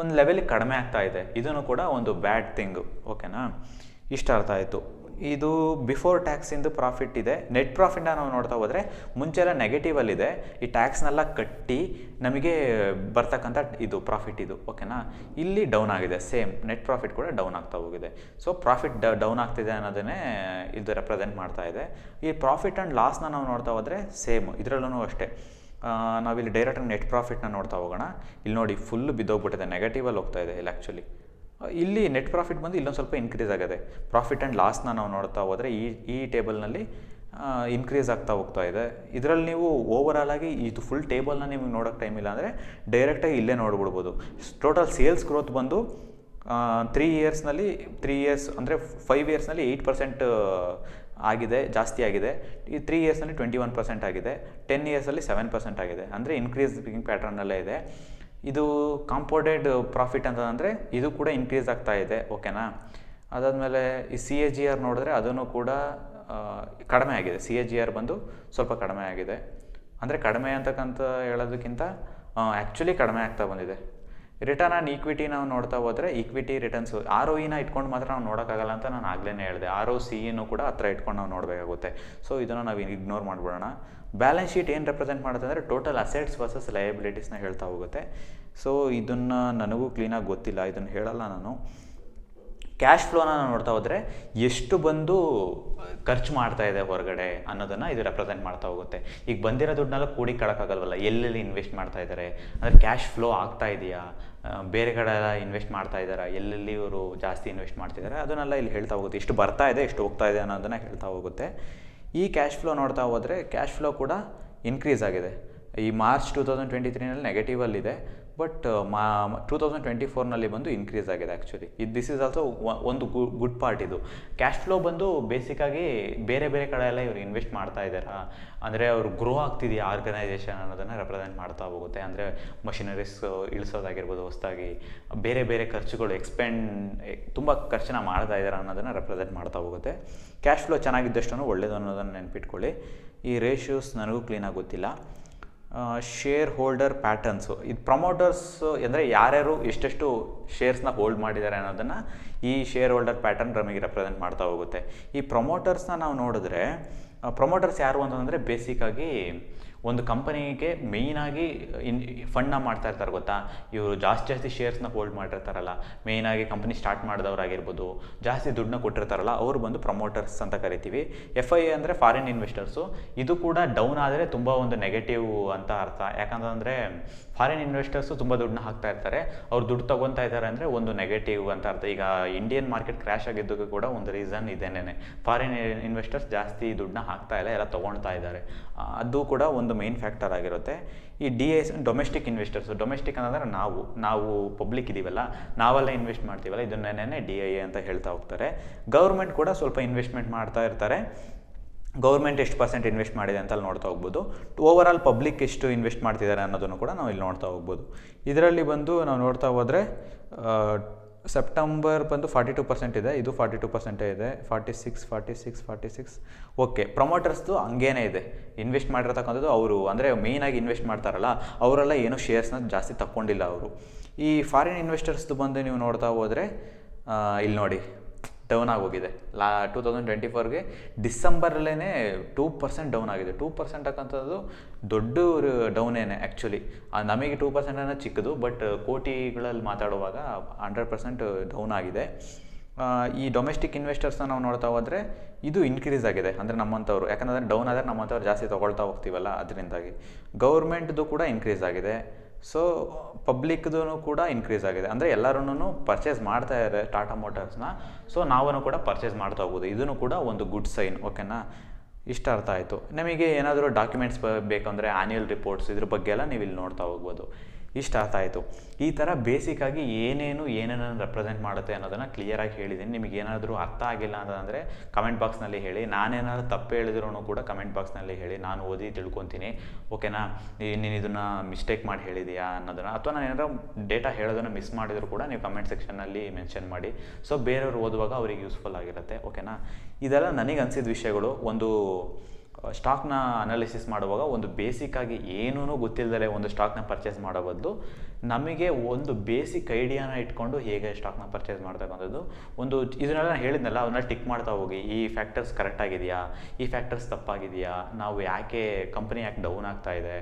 ಒಂದು ಲೆವೆಲಿಗೆ ಕಡಿಮೆ ಆಗ್ತಾ ಇದೆ. ಇದನ್ನು ಕೂಡ ಒಂದು ಬ್ಯಾಡ್ ಥಿಂಗು ಓಕೆನಾ ಇಷ್ಟ ಅರ್ಥ ಆಯಿತು. ಇದು ಬಿಫೋರ್ ಟ್ಯಾಕ್ಸಿಂದು ಪ್ರಾಫಿಟ್ ಇದೆ. ನೆಟ್ ಪ್ರಾಫಿಟ್ನ ನಾವು ನೋಡ್ತಾ ಹೋದರೆ ಮುಂಚೆ ಎಲ್ಲ ನೆಗೆಟಿವಲ್ಲಿದೆ ಈ ಟ್ಯಾಕ್ಸ್ನೆಲ್ಲ ಕಟ್ಟಿ ನಮಗೆ ಬರ್ತಕ್ಕಂಥ ಇದು ಪ್ರಾಫಿಟ್ ಇದು ಓಕೆನಾ ಇಲ್ಲಿ ಡೌನ್ ಆಗಿದೆ ಸೇಮ್ ನೆಟ್ ಪ್ರಾಫಿಟ್ ಕೂಡ ಡೌನ್ ಆಗ್ತಾ ಹೋಗಿದೆ. ಸೊ ಪ್ರಾಫಿಟ್ ಡೌನ್ ಆಗ್ತಿದೆ ಅನ್ನೋದನ್ನೇ ಇದು ರೆಪ್ರೆಸೆಂಟ್ ಮಾಡ್ತಾ ಇದೆ. ಈ ಪ್ರಾಫಿಟ್ ಆ್ಯಂಡ್ ಲಾಸ್ನ ನಾವು ನೋಡ್ತಾ ಹೋದರೆ ಸೇಮ್ ಇದರಲ್ಲೂ ಅಷ್ಟೇ. ನಾವಿಲ್ಲಿ ಡೈರೆಕ್ಟಾಗಿ ನೆಟ್ ಪ್ರಾಫಿಟ್ನ ನೋಡ್ತಾ ಹೋಗೋಣ. ಇಲ್ಲಿ ನೋಡಿ ಫುಲ್ ಬಿದ್ದೋಗ್ಬಿಟ್ಟಿದೆ ನೆಗೆಟಿವಲ್ಲಿ ಹೋಗ್ತಾ ಇದೆ, ಇಲ್ಲಿ ಆ್ಯಕ್ಚುಲಿ ಇಲ್ಲಿ ನೆಟ್ ಪ್ರಾಫಿಟ್ ಬಂದು ಇಲ್ಲೊಂದು ಸ್ವಲ್ಪ ಇನ್ಕ್ರೀಸ್ ಆಗಿದೆ. ಪ್ರಾಫಿಟ್ ಆ್ಯಂಡ್ ಲಾಸ್ನ ನಾವು ನೋಡ್ತಾ ಹೋದರೆ ಈ ಈ ಟೇಬಲ್ನಲ್ಲಿ ಇನ್ಕ್ರೀಸ್ ಆಗ್ತಾ ಹೋಗ್ತಾ ಇದೆ. ಇದರಲ್ಲಿ ನೀವು ಓವರಾಲ್ ಆಗಿ ಇದು ಫುಲ್ ಟೇಬಲ್ನ ನಿಮಗೆ ನೋಡೋಕ್ಕೆ ಟೈಮ್ ಇಲ್ಲ ಅಂದರೆ ಡೈರೆಕ್ಟಾಗಿ ಇಲ್ಲೇ ನೋಡ್ಬಿಡ್ಬೋದು. ಟೋಟಲ್ ಸೇಲ್ಸ್ ಗ್ರೋತ್ ಬಂದು ತ್ರೀ ಇಯರ್ಸ್ನಲ್ಲಿ ತ್ರೀ ಇಯರ್ಸ್ ಅಂದರೆ ಫೈವ್ ಇಯರ್ಸ್ನಲ್ಲಿ ಏಯ್ಟ್ ಪರ್ಸೆಂಟ್ ಆಗಿದೆ, ಜಾಸ್ತಿ ಆಗಿದೆ. ಈ ತ್ರೀ ಇಯರ್ಸ್ನಲ್ಲಿ ಟ್ವೆಂಟಿ ಒನ್ ಪರ್ಸೆಂಟ್ ಆಗಿದೆ. ಟೆನ್ ಇಯರ್ಸಲ್ಲಿ ಸೆವೆನ್ ಪರ್ಸೆಂಟ್ ಆಗಿದೆ. ಅಂದರೆ ಇನ್ಕ್ರೀಸಿಂಗ್ ಪ್ಯಾಟ್ರನ್ನಲ್ಲೇ ಇದೆ. ಇದು ಕಾಂಪೌಂಡೆಡ್ ಪ್ರಾಫಿಟ್ ಅಂತಂದರೆ ಇದು ಕೂಡ ಇನ್ಕ್ರೀಸ್ ಆಗ್ತಾ ಇದೆ ಓಕೆನಾ ಅದಾದಮೇಲೆ ಈ ಸಿ ಎ ಜಿ ಆರ್ ನೋಡಿದ್ರೆ ಅದನ್ನು ಕೂಡ ಕಡಿಮೆ ಆಗಿದೆ. ಸಿ ಎ ಜಿ ಆರ್ ಬಂದು ಸ್ವಲ್ಪ ಕಡಿಮೆ ಆಗಿದೆ. ಅಂದರೆ ಕಡಿಮೆ ಅಂತಕ್ಕಂಥ ಹೇಳೋದಕ್ಕಿಂತ ಆ್ಯಕ್ಚುಲಿ ಕಡಿಮೆ ಆಗ್ತಾ ಬಂದಿದೆ. ರಿಟರ್ನ್ ಆನ್ ಈಕ್ವಿಟಿ ನಾವು ನೋಡ್ತಾ ಹೋದರೆ ಈಕ್ವಿಟಿ ರಿಟರ್ನ್ಸ್ ಆರ್ ಒ ಇನ ಇಟ್ಕೊಂಡು ಮಾತ್ರ ನಾವು ನೋಡೋಕ್ಕಾಗಲ್ಲ ಅಂತ ನಾನು ಆಗಲೇ ಹೇಳಿದೆ. ಆರ್ ಒ ಸಿ ಇನೂ ಕೂಡ ಹತ್ರ ಇಟ್ಕೊಂಡು ನಾವು ನೋಡಬೇಕಾಗುತ್ತೆ. ಸೊ ಇದನ್ನು ನಾವು ಇಗ್ನೋರ್ ಮಾಡಿಬಿಡೋಣ. ಬ್ಯಾಲೆನ್ಸ್ ಶೀಟ್ ಏನು ರೆಪ್ರೆಸೆಂಟ್ ಮಾಡುತ್ತೆ ಅಂದರೆ ಟೋಟಲ್ ಅಸೆಟ್ಸ್ ವರ್ಸಸ್ ಲಯಬಿಲಿಟೀಸ್ನ ಹೇಳ್ತಾ ಹೋಗುತ್ತೆ. ಸೊ ಇದನ್ನು ನನಗೂ ಕ್ಲೀನಾಗಿ ಗೊತ್ತಿಲ್ಲ, ಇದನ್ನು ಹೇಳಲ್ಲ ನಾನು. ಕ್ಯಾಶ್ ಫ್ಲೋನ ನಾನು ನೋಡ್ತಾ ಹೋದರೆ ಎಷ್ಟು ಬಂದು ಖರ್ಚು ಮಾಡ್ತಾ ಇದೆ ಹೊರಗಡೆ ಅನ್ನೋದನ್ನು ಇದು ರೆಪ್ರೆಸೆಂಟ್ ಮಾಡ್ತಾ ಹೋಗುತ್ತೆ. ಈಗ ಬಂದಿರೋ ದುಡ್ಡನ್ನೆಲ್ಲ ಕೂಡಿ ಕಳಕ್ಕಾಗಲ್ವಲ್ಲ ಎಲ್ಲೆಲ್ಲಿ ಇನ್ವೆಸ್ಟ್ ಮಾಡ್ತಾ ಇದ್ದಾರೆ? ಅಂದರೆ ಕ್ಯಾಶ್ ಫ್ಲೋ ಆಗ್ತಾ ಇದೆಯಾ? ಬೇರೆ ಕಡೆ ಎಲ್ಲ ಇನ್ವೆಸ್ಟ್ ಮಾಡ್ತಾ ಇದ್ದಾರೆ? ಎಲ್ಲೆಲ್ಲಿ ಇವರು ಜಾಸ್ತಿ ಇನ್ವೆಸ್ಟ್ ಮಾಡ್ತಿದ್ದಾರೆ? ಅದನ್ನೆಲ್ಲ ಇಲ್ಲಿ ಹೇಳ್ತಾ ಹೋಗುತ್ತೆ. ಇಷ್ಟು ಬರ್ತಾ ಇದೆ ಎಷ್ಟು ಹೋಗ್ತಾ ಇದೆ ಅನ್ನೋದನ್ನು ಹೇಳ್ತಾ ಹೋಗುತ್ತೆ. ಈ ಕ್ಯಾಶ್ ಫ್ಲೋ ನೋಡ್ತಾ ಹೋದರೆ ಕ್ಯಾಶ್ ಫ್ಲೋ ಕೂಡ ಇನ್ಕ್ರೀಸ್ ಆಗಿದೆ. ಈ ಮಾರ್ಚ್ ಟು ತೌಸಂಡ್ ಟ್ವೆಂಟಿ ತ್ರೀನಲ್ಲಿ ನೆಗೆಟಿವಲ್ಲಿದೆ ಬಟ್ ಮಾ ಟೂ ತೌಸಂಡ್ ಟ್ವೆಂಟಿ ಫೋರ್ನಲ್ಲಿ ಬಂದು ಇನ್ಕ್ರೀಸ್ ಆಗಿದೆ ಆ್ಯಕ್ಚುಲಿ ಇದು ದಿಸ್ ಈಸ್ ಆಲ್ಸೋ ಒಂದು ಗುಡ್ ಪಾರ್ಟ್ ಇದು. ಕ್ಯಾಶ್ ಫ್ಲೋ ಬಂದು ಬೇಸಿಕ್ಕಾಗಿ ಬೇರೆ ಬೇರೆ ಕಡೆ ಎಲ್ಲ ಇವರು ಇನ್ವೆಸ್ಟ್ ಮಾಡ್ತಾ ಇದ್ದಾರಾ. ಅಂದರೆ ಅವರು ಗ್ರೋ ಆಗ್ತಿದೆಯಾ ಆರ್ಗನೈಸೇಷನ್ ಅನ್ನೋದನ್ನು ರೆಪ್ರೆಸೆಂಟ್ ಮಾಡ್ತಾ ಹೋಗುತ್ತೆ. ಅಂದರೆ ಮಷಿನರೀಸ್ ಇಳಿಸೋದಾಗಿರ್ಬೋದು ಹೊಸದಾಗಿ. ಬೇರೆ ಬೇರೆ ಖರ್ಚುಗಳು ಎಕ್ಸ್ಪೆಂಡ್ ತುಂಬ ಖರ್ಚನ್ನ ಮಾಡ್ತಾ ಇದ್ದಾರೆ ಅನ್ನೋದನ್ನು ರೆಪ್ರೆಸೆಂಟ್ ಮಾಡ್ತಾ ಹೋಗುತ್ತೆ. ಕ್ಯಾಶ್ ಫ್ಲೋ ಚೆನ್ನಾಗಿದ್ದಷ್ಟು ಒಳ್ಳೇದು ಅನ್ನೋದನ್ನು ನೆನ್ಪಿಟ್ಕೊಳ್ಳಿ. ಈ ರೇಷ್ಯೂಸ್ ನನಗೂ ಕ್ಲೀನಾಗಿ ಗೊತ್ತಿಲ್ಲ. ಶೇರ್ ಹೋಲ್ಡರ್ ಪ್ಯಾಟರ್ನ್ಸು ಇದು ಪ್ರಮೋಟರ್ಸ್ ಅಂದರೆ ಯಾರ್ಯಾರು ಎಷ್ಟೆಷ್ಟು ಶೇರ್ಸ್ನ ಹೋಲ್ಡ್ ಮಾಡಿದ್ದಾರೆ ಅನ್ನೋದನ್ನು ಈ ಶೇರ್ ಹೋಲ್ಡರ್ ಪ್ಯಾಟರ್ನ್ ನಮಗೆ ರೆಪ್ರೆಸೆಂಟ್ ಮಾಡ್ತಾ ಹೋಗುತ್ತೆ. ಈ ಪ್ರಮೋಟರ್ಸ್ನ ನಾವು ನೋಡಿದ್ರೆ ಪ್ರಮೋಟರ್ಸ್ ಯಾರು ಅಂತಂದರೆ ಬೇಸಿಕ್ಕಾಗಿ ಒಂದು ಕಂಪನಿಗೆ ಮೇಯ್ನಾಗಿ ಇನ್ ಫಂಡ್ನ ಮಾಡ್ತಾ ಇರ್ತಾರೆ ಗೊತ್ತಾ? ಇವರು ಜಾಸ್ತಿ ಜಾಸ್ತಿ ಶೇರ್ಸ್ನ ಹೋಲ್ಡ್ ಮಾಡಿರ್ತಾರಲ್ಲ ಮೇಯ್ನಾಗಿ ಕಂಪನಿ ಸ್ಟಾರ್ಟ್ ಮಾಡಿದವರಾಗಿರ್ಬೋದು, ಜಾಸ್ತಿ ದುಡ್ಡನ್ನ ಕೊಟ್ಟಿರ್ತಾರಲ್ಲ, ಅವರು ಬಂದು ಪ್ರಮೋಟರ್ಸ್ ಅಂತ ಕರಿತೀವಿ. ಎಫ್ ಐ ಎ ಅಂದರೆ ಫಾರಿನ್ ಇನ್ವೆಸ್ಟರ್ಸು ಇದು ಕೂಡ ಡೌನ್ ಆದರೆ ತುಂಬ ಒಂದು ನೆಗೆಟಿವ್ ಅಂತ ಅರ್ಥ. ಯಾಕಂತಂದರೆ ಫಾರಿನ್ ಇನ್ವೆಸ್ಟರ್ಸು ತುಂಬ ದುಡ್ಡನ್ನ ಹಾಕ್ತಾ ಇರ್ತಾರೆ. ಅವ್ರು ದುಡ್ಡು ತೊಗೊತಾ ಇದ್ದಾರೆ ಅಂದರೆ ಒಂದು ನೆಗೆಟಿವ್ ಅಂತ ಅರ್ಥ. ಈಗ ಇಂಡಿಯನ್ ಮಾರ್ಕೆಟ್ ಕ್ರ್ಯಾಶ್ ಆಗಿದ್ದಕ್ಕೂ ಕೂಡ ಒಂದು ರೀಸನ್ ಇದೇನೇ ಫಾರಿನ್ ಇನ್ವೆಸ್ಟರ್ಸ್ ಜಾಸ್ತಿ ದುಡ್ಡನ್ನ ಹಾಕ್ತಾ ಇಲ್ಲ, ಎಲ್ಲ ತೊಗೊಳ್ತಾ ಇದ್ದಾರೆ. ಅದು ಕೂಡ ಒಂದು ಮೈನ್ ಫ್ಯಾಕ್ಟರ್ ಆಗಿರುತ್ತೆ. ಈ D S domestic investors domestic ಅಂದರೆ ನಾವು ನಾವು ಪಬ್ಲಿಕ್ ಇದೀವಲ್ಲ, ನಾವೆಲ್ಲ ಇನ್ವೆಸ್ಟ್ ಮಾಡ್ತೀವಲ್ಲ ಇದನ್ನೇನೆ ಡಿ ಐ ಎ ಅಂತ ಹೇಳ್ತಾ ಹೋಗ್ತಾರೆ. ಗೌರ್ಮೆಂಟ್ ಕೂಡ ಸ್ವಲ್ಪ ಇನ್ವೆಸ್ಟ್ಮೆಂಟ್ ಮಾಡ್ತಾ ಇರ್ತಾರೆ. ಗೌರ್ಮೆಂಟ್ ಎಷ್ಟು ಪರ್ಸೆಂಟ್ ಇನ್ವೆಸ್ಟ್ ಮಾಡಿದೆ ಅಂತ ಅಲ್ಲಿ ನೋಡ್ತಾ ಹೋಗ್ಬೋದು. ಓವರ್ ಆಲ್ ಪಬ್ಲಿಕ್ ಎಷ್ಟು ಇನ್ವೆಸ್ಟ್ ಮಾಡ್ತಿದ್ದಾರೆ ಅನ್ನೋದನ್ನು ಕೂಡ ನಾವು ಇಲ್ಲಿ ನೋಡ್ತಾ ಹೋಗ್ಬೋದು. ಇದರಲ್ಲಿ ಬಂದು ನಾವು ನೋಡ್ತಾ ಹೋದರೆ ಸೆಪ್ಟೆಂಬರ್ ಬಂದು ಫಾರ್ಟಿ ಟು ಪರ್ಸೆಂಟ್ ಇದೆ, ಇದು ಫಾರ್ಟಿ ಟು ಪರ್ಸೆಂಟೇ ಇದೆ forty six forty six forty six okay ಪ್ರಮೋಟರ್ಸ್ದು ಹಂಗೇನೇ ಇದೆ. ಇನ್ವೆಸ್ಟ್ ಮಾಡಿರ್ತಕ್ಕಂಥದ್ದು ಅವರು. ಅಂದರೆ ಮೇಯ್ನಾಗಿ ಇನ್ವೆಸ್ಟ್ ಮಾಡ್ತಾರಲ್ಲ, ಅವರೆಲ್ಲ ಏನೂ ಶೇರ್ಸ್ನ ಜಾಸ್ತಿ ತಕ್ಕೊಂಡಿಲ್ಲ ಅವರು. ಈ ಫಾರಿನ್ ಇನ್ವೆಸ್ಟರ್ಸ್ದು ಬಂದು ನೀವು ನೋಡ್ತಾ ಹೋದರೆ ಇಲ್ಲಿ ನೋಡಿ. ಡೌನ್ ಆಗೋಗಿದೆ. ಲಾ ಟೂ ತೌಸಂಡ್ ಟ್ವೆಂಟಿ ಫೋರ್ಗೆ ಡಿಸೆಂಬರಲ್ಲೇ ಟೂ ಪರ್ಸೆಂಟ್ ಡೌನ್ ಆಗಿದೆ. ಟೂ ಪರ್ಸೆಂಟ್ ಅಂತಕ್ಕಂಥದ್ದು ದೊಡ್ಡ ಡೌನೇನೆ ಆ್ಯಕ್ಚುಲಿ ನಮಗೆ ಟೂ ಪರ್ಸೆಂಟ್ ಅನ್ನೋ ಚಿಕ್ಕದು ಬಟ್ ಕೋಟಿಗಳಲ್ಲಿ ಮಾತಾಡುವಾಗ ಹಂಡ್ರೆಡ್ ಪರ್ಸೆಂಟ್ ಡೌನ್ ಆಗಿದೆ. ಈ ಡೊಮೆಸ್ಟಿಕ್ ಇನ್ವೆಸ್ಟರ್ಸ್ನ ನಾವು ನೋಡ್ತಾ ಹೋದರೆ ಇದು ಇನ್ಕ್ರೀಸ್ ಆಗಿದೆ ಅಂದರೆ ನಮ್ಮಂಥವ್ರು. ಯಾಕಂದರೆ ಡೌನ್ ಆದರೆ ನಮ್ಮಂಥವ್ರು ಜಾಸ್ತಿ ತೊಗೊಳ್ತಾ ಹೋಗ್ತೀವಲ್ಲ, ಅದರಿಂದಾಗಿ. ಗೌರ್ಮೆಂಟ್ದು ಕೂಡ ಇನ್ಕ್ರೀಸ್ ಆಗಿದೆ. ಸೊ ಪಬ್ಲಿಕ್ದೂ ಕೂಡ ಇನ್ಕ್ರೀಸ್ ಆಗಿದೆ. ಅಂದರೆ ಎಲ್ಲರೂ ಪರ್ಚೇಸ್ ಮಾಡ್ತಾ ಇದ್ದಾರೆ ಟಾಟಾ ಮೋಟರ್ಸ್ನ ಸೊ ನಾವೂ ಕೂಡ ಪರ್ಚೇಸ್ ಮಾಡ್ತಾ ಹೋಗ್ಬೋದು. ಇದೂ ಕೂಡ ಒಂದು ಗುಡ್ ಸೈನ್ ಓಕೆನಾ ಇಷ್ಟ ಅರ್ಥ ಆಯಿತು. ನಿಮಗೆ ಏನಾದರೂ ಡಾಕ್ಯುಮೆಂಟ್ಸ್ ಬೇಕಂದರೆ ಆ್ಯನ್ಯುಯಲ್ ರಿಪೋರ್ಟ್ಸ್ ಇದ್ರ ಬಗ್ಗೆ ಎಲ್ಲ ನೀವು ಇಲ್ಲಿ ನೋಡ್ತಾ ಹೋಗ್ಬೋದು. ಇಷ್ಟ ಆಯಿತು ಈ ಥರ ಬೇಸಿಕ್ಕಾಗಿ ಏನೇನು ಏನೇನು ರೆಪ್ರೆಸೆಂಟ್ ಮಾಡುತ್ತೆ ಅನ್ನೋದನ್ನು ಕ್ಲಿಯರಾಗಿ ಹೇಳಿದ್ದೀನಿ. ನಿಮಗೆ ಏನಾದರೂ ಅರ್ಥ ಆಗಿಲ್ಲ ಅಂತಂದರೆ ಕಮೆಂಟ್ ಬಾಕ್ಸ್ನಲ್ಲಿ ಹೇಳಿ. ನಾನೇನಾದ್ರು ತಪ್ಪು ಹೇಳಿದ್ರು ಕೂಡ ಕಮೆಂಟ್ ಬಾಕ್ಸ್ನಲ್ಲಿ ಹೇಳಿ. ನಾನು ಓದಿ ತಿಳ್ಕೊತೀನಿ. ಓಕೆನಾ ನೀನು ಇದನ್ನು ಮಿಸ್ಟೇಕ್ ಮಾಡಿ ಹೇಳಿದೆಯಾ ಅನ್ನೋದನ್ನು? ಅಥವಾ ನಾನು ಏನಾದರೂ ಡೇಟಾ ಹೇಳೋದನ್ನು ಮಿಸ್ ಮಾಡಿದರೂ ಕೂಡ ನೀವು ಕಮೆಂಟ್ ಸೆಕ್ಷನ್ನಲ್ಲಿ ಮೆನ್ಷನ್ ಮಾಡಿ. ಸೊ ಬೇರೆಯವರು ಓದುವಾಗ ಅವ್ರಿಗೆ ಯೂಸ್ಫುಲ್ ಆಗಿರುತ್ತೆ. ಓಕೆನಾ ಇದೆಲ್ಲ ನನಗೆ ಅನಿಸಿದ ವಿಷಯಗಳು. ಒಂದು ಸ್ಟಾಕ್ನ ಅನಾಲಿಸಿಸ್ ಮಾಡುವಾಗ ಒಂದು ಬೇಸಿಕ್ಕಾಗಿ ಏನೂ ಗೊತ್ತಿಲ್ಲದೆ ಒಂದು ಸ್ಟಾಕ್ನ ಪರ್ಚೇಸ್ ಮಾಡೋ ಬದಲು ನಮಗೆ ಒಂದು ಬೇಸಿಕ್ ಐಡಿಯಾನ ಇಟ್ಕೊಂಡು ಹೇಗೆ ಸ್ಟಾಕ್ನ ಪರ್ಚೇಸ್ ಮಾಡ್ತಕ್ಕಂಥದ್ದು ಒಂದು ಇದನ್ನೆಲ್ಲ ನಾನು ಹೇಳಿದ್ನಲ್ಲ ಅದನ್ನ ಟಿಕ್ ಮಾಡ್ತಾ ಹೋಗಿ, ಈ ಫ್ಯಾಕ್ಟರ್ಸ್ ಕರೆಕ್ಟ್ ಆಗಿದೆಯಾ? ಈ ಫ್ಯಾಕ್ಟರ್ಸ್ ತಪ್ಪಾಗಿದೆಯಾ? ನಾವು ಯಾಕೆ ಕಂಪನಿ ಯಾಕೆ ಡೌನ್ ಆಗ್ತಾ ಇದೆ?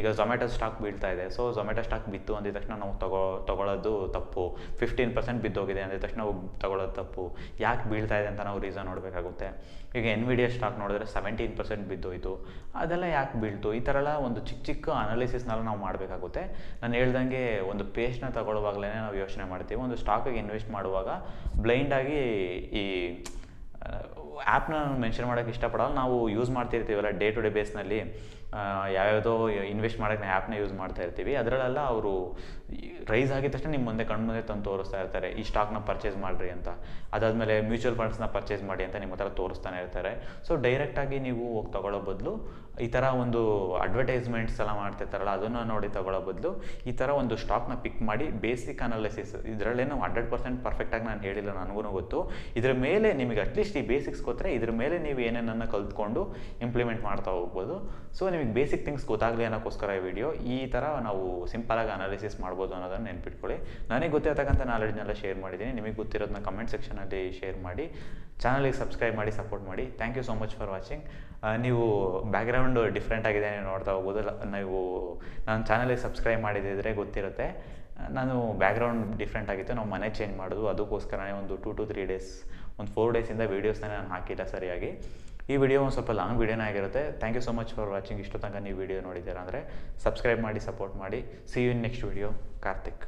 ಈಗ ಝೊಮ್ಯಾಟೊ ಸ್ಟಾಕ್ ಬೀಳ್ತಾ ಇದೆ. ಸೊ ಝೊಮ್ಯಾಟೊ ಸ್ಟಾಕ್ ಬಿತ್ತು ಅಂದಿದ ತಕ್ಷಣ ನಾವು ತಗೋ ತಗೊಳ್ಳೋದು ತಪ್ಪು. ಫಿಫ್ಟೀನ್ ಪರ್ಸೆಂಟ್ ಬಿದ್ದೋಗಿದೆ ಅಂದಿದ ತಕ್ಷಣ ನಾವು ತಗೊಳ್ಳೋದು ತಪ್ಪು. ಯಾಕೆ ಬೀಳ್ತಾ ಇದೆ ಅಂತ ನಾವು ರೀಸನ್ ನೋಡಬೇಕಾಗುತ್ತೆ. ಈಗ ಎನ್ ವಿ ಸ್ಟಾಕ್ ನೋಡಿದ್ರೆ ಸೆವೆಂಟೀನ್ ಪರ್ಸೆಂಟ್ ಬಿದ್ದೋಯ್ತು. ಅದೆಲ್ಲ ಯಾಕೆ ಬೀಳ್ತು? ಈ ಥರ ಎಲ್ಲ ಒಂದು ಚಿಕ್ಕ ಚಿಕ್ಕ ಅನಾಲಿಸಿಸ್ನೆಲ್ಲ ನಾವು ಮಾಡಬೇಕಾಗುತ್ತೆ. ನಾನು ಹೇಳ್ದಂಗೆ ಒಂದು ಪೇಸ್ಟ್ನ ತಗೊಳ್ಳುವಾಗಲೇ ನಾವು ಯೋಚನೆ ಮಾಡ್ತೀವಿ. ಒಂದು ಸ್ಟಾಕಿಗೆ ಇನ್ವೆಸ್ಟ್ ಮಾಡುವಾಗ ಬ್ಲೈಂಡಾಗಿ ಈ ಆ್ಯಪ್ನ ನಾನು ಮೆನ್ಷನ್ ಮಾಡೋಕ್ಕೆ ಇಷ್ಟಪಡಲ್ಲ. ನಾವು ಯೂಸ್ ಮಾಡ್ತಿರ್ತೀವಲ್ಲ ಡೇ ಟು ಡೇ ಬೇಸ್ನಲ್ಲಿ ಯಾವ್ಯಾವುದೋ ಇನ್ವೆಸ್ಟ್ ಮಾಡೋಕ್ಕೆ ಆ್ಯಪ್ನ ಯೂಸ್ ಮಾಡ್ತಾ ಇರ್ತೀವಿ. ಅದರಲ್ಲೆಲ್ಲ ಅವರು ರೈಸ್ ಆಗಿದ ತಕ್ಷಣ ನಿಮ್ಮ ಮುಂದೆ ಕಣ್ಣು ಮುಂದೆ ತಂದು ತೋರಿಸ್ತಾ ಇರ್ತಾರೆ, ಈ ಸ್ಟಾಕ್ನ ಪರ್ಚೇಸ್ ಮಾಡಿರಿ ಅಂತ. ಅದಾದಮೇಲೆ ಮ್ಯೂಚುವಲ್ ಫಂಡ್ಸ್ನ ಪರ್ಚೇಸ್ ಮಾಡಿ ಅಂತ ನಿಮ್ಮ ಹತ್ರ ತೋರಿಸ್ತಾನೆ ಇರ್ತಾರೆ. ಸೊ ಡೈರೆಕ್ಟಾಗಿ ನೀವು ಹೋಗಿ ತಗೊಳ್ಳೋ ಬದಲು ಈ ಥರ ಒಂದು ಅಡ್ವರ್ಟೈಸ್ಮೆಂಟ್ಸ್ ಎಲ್ಲ ಮಾಡ್ತಿರ್ತಾರಲ್ಲ, ಅದನ್ನು ನೋಡಿ ತಗೊಳ್ಳೋ ಬದಲು ಈ ಥರ ಒಂದು ಸ್ಟಾಕ್ನ ಪಿಕ್ ಮಾಡಿ ಬೇಸಿಕ್ ಅನಾಲಿಸಿಸ್ ಇದರಲ್ಲೇನು ಹಂಡ್ರೆಡ್ ಪರ್ಸೆಂಟ್ ಪರ್ಫೆಕ್ಟಾಗಿ ನಾನು ಹೇಳಿಲ್ಲ ನನಗೂ ಗೊತ್ತು. ಇದರ ಮೇಲೆ ನಿಮಗೆ ಅಟ್ಲೀಸ್ಟ್ ಈ ಬೇಸಿಕ್ಸ್ ಗೊತ್ತರೆ ಇದ್ರ ಮೇಲೆ ನೀವು ಏನೇನನ್ನು ಕಲ್ತ್ಕೊಂಡು ಇಂಪ್ಲಿಮೆಂಟ್ ಮಾಡ್ತಾ ಹೋಗ್ಬೋದು. ಸೊ ನಿಮಗೆ ಬೇಸಿಕ್ ಥಿಂಗ್ಸ್ ಗೊತ್ತಾಗಲಿ ಅನ್ನೋಕ್ಕೋಸ್ಕರ ಈ ವಿಡಿಯೋ ಈ ಥರ ನಾವು ಸಿಂಪಲಾಗಿ ಅನಾಲಿಸಿಸ್ ಮಾಡ್ಬೋದು. ಅನ್ನೋದನ್ನು ನೆನ್ಪಿಟ್ಕೊಳ್ಳಿ. ನನಗೆ ಗೊತ್ತಿರತಕ್ಕಂಥ ನಾಲೆಡ್ಜ್ನೆಲ್ಲ ಶೇರ್ ಮಾಡಿದ್ದೀನಿ. ನಿಮಗೆ ಗೊತ್ತಿರೋದನ್ನ ಕಮೆಂಟ್ ಸೆಕ್ಷನಲ್ಲಿ ಶೇರ್ ಮಾಡಿ ಚಾನಲಿಗೆ ಸಬ್ಸ್ಕ್ರೈಬ್ ಮಾಡಿ ಸಪೋರ್ಟ್ ಮಾಡಿ. Thank you so much for watching ನೀವು ಬ್ಯಾಕ್ಗ್ರೌಂಡು ಡಿಫ್ರೆಂಟ್ ಆಗಿದೆ ನೀವು ನೋಡ್ತಾ ಹೋಗ್ಬೋದು. ನೀವು, ನಾನು ಚಾನಲಿಗೆ ಸಬ್ಸ್ಕ್ರೈಬ್ ಮಾಡಿದಿದ್ರೆ ಗೊತ್ತಿರುತ್ತೆ. ನಾನು ಬ್ಯಾಕ್ಗ್ರೌಂಡ್ ಡಿಫ್ರೆಂಟ್ ಆಗಿತ್ತು. ನಾವು ಮನೆ ಚೇಂಜ್ ಮಾಡೋದು. ಅದಕ್ಕೋಸ್ಕರನೇ ಒಂದು ಟೂ ಟು ತ್ರೀ ಡೇಸ್ ಒಂದು ಫೋರ್ ಡೇಸಿಂದ ವೀಡಿಯೋಸ್ನ ನಾನು ಹಾಕಿಲ್ಲ ಸರಿಯಾಗಿ. ಈ ವಿಡಿಯೋ ಒಂದು ಸ್ವಲ್ಪ ಲಾಂಗ್ ವಿಡಿಯೋನೇ ಆಗಿರುತ್ತೆ. Thank you so much for watching ಇಷ್ಟು ತನಕ ನೀವು ವಿಡಿಯೋ ನೋಡಿದ್ದೀರಾ ಅಂದರೆ ಸಬ್ಸ್ಕ್ರೈಬ್ ಮಾಡಿ ಸಪೋರ್ಟ್ ಮಾಡಿ. See you in next video Karthik.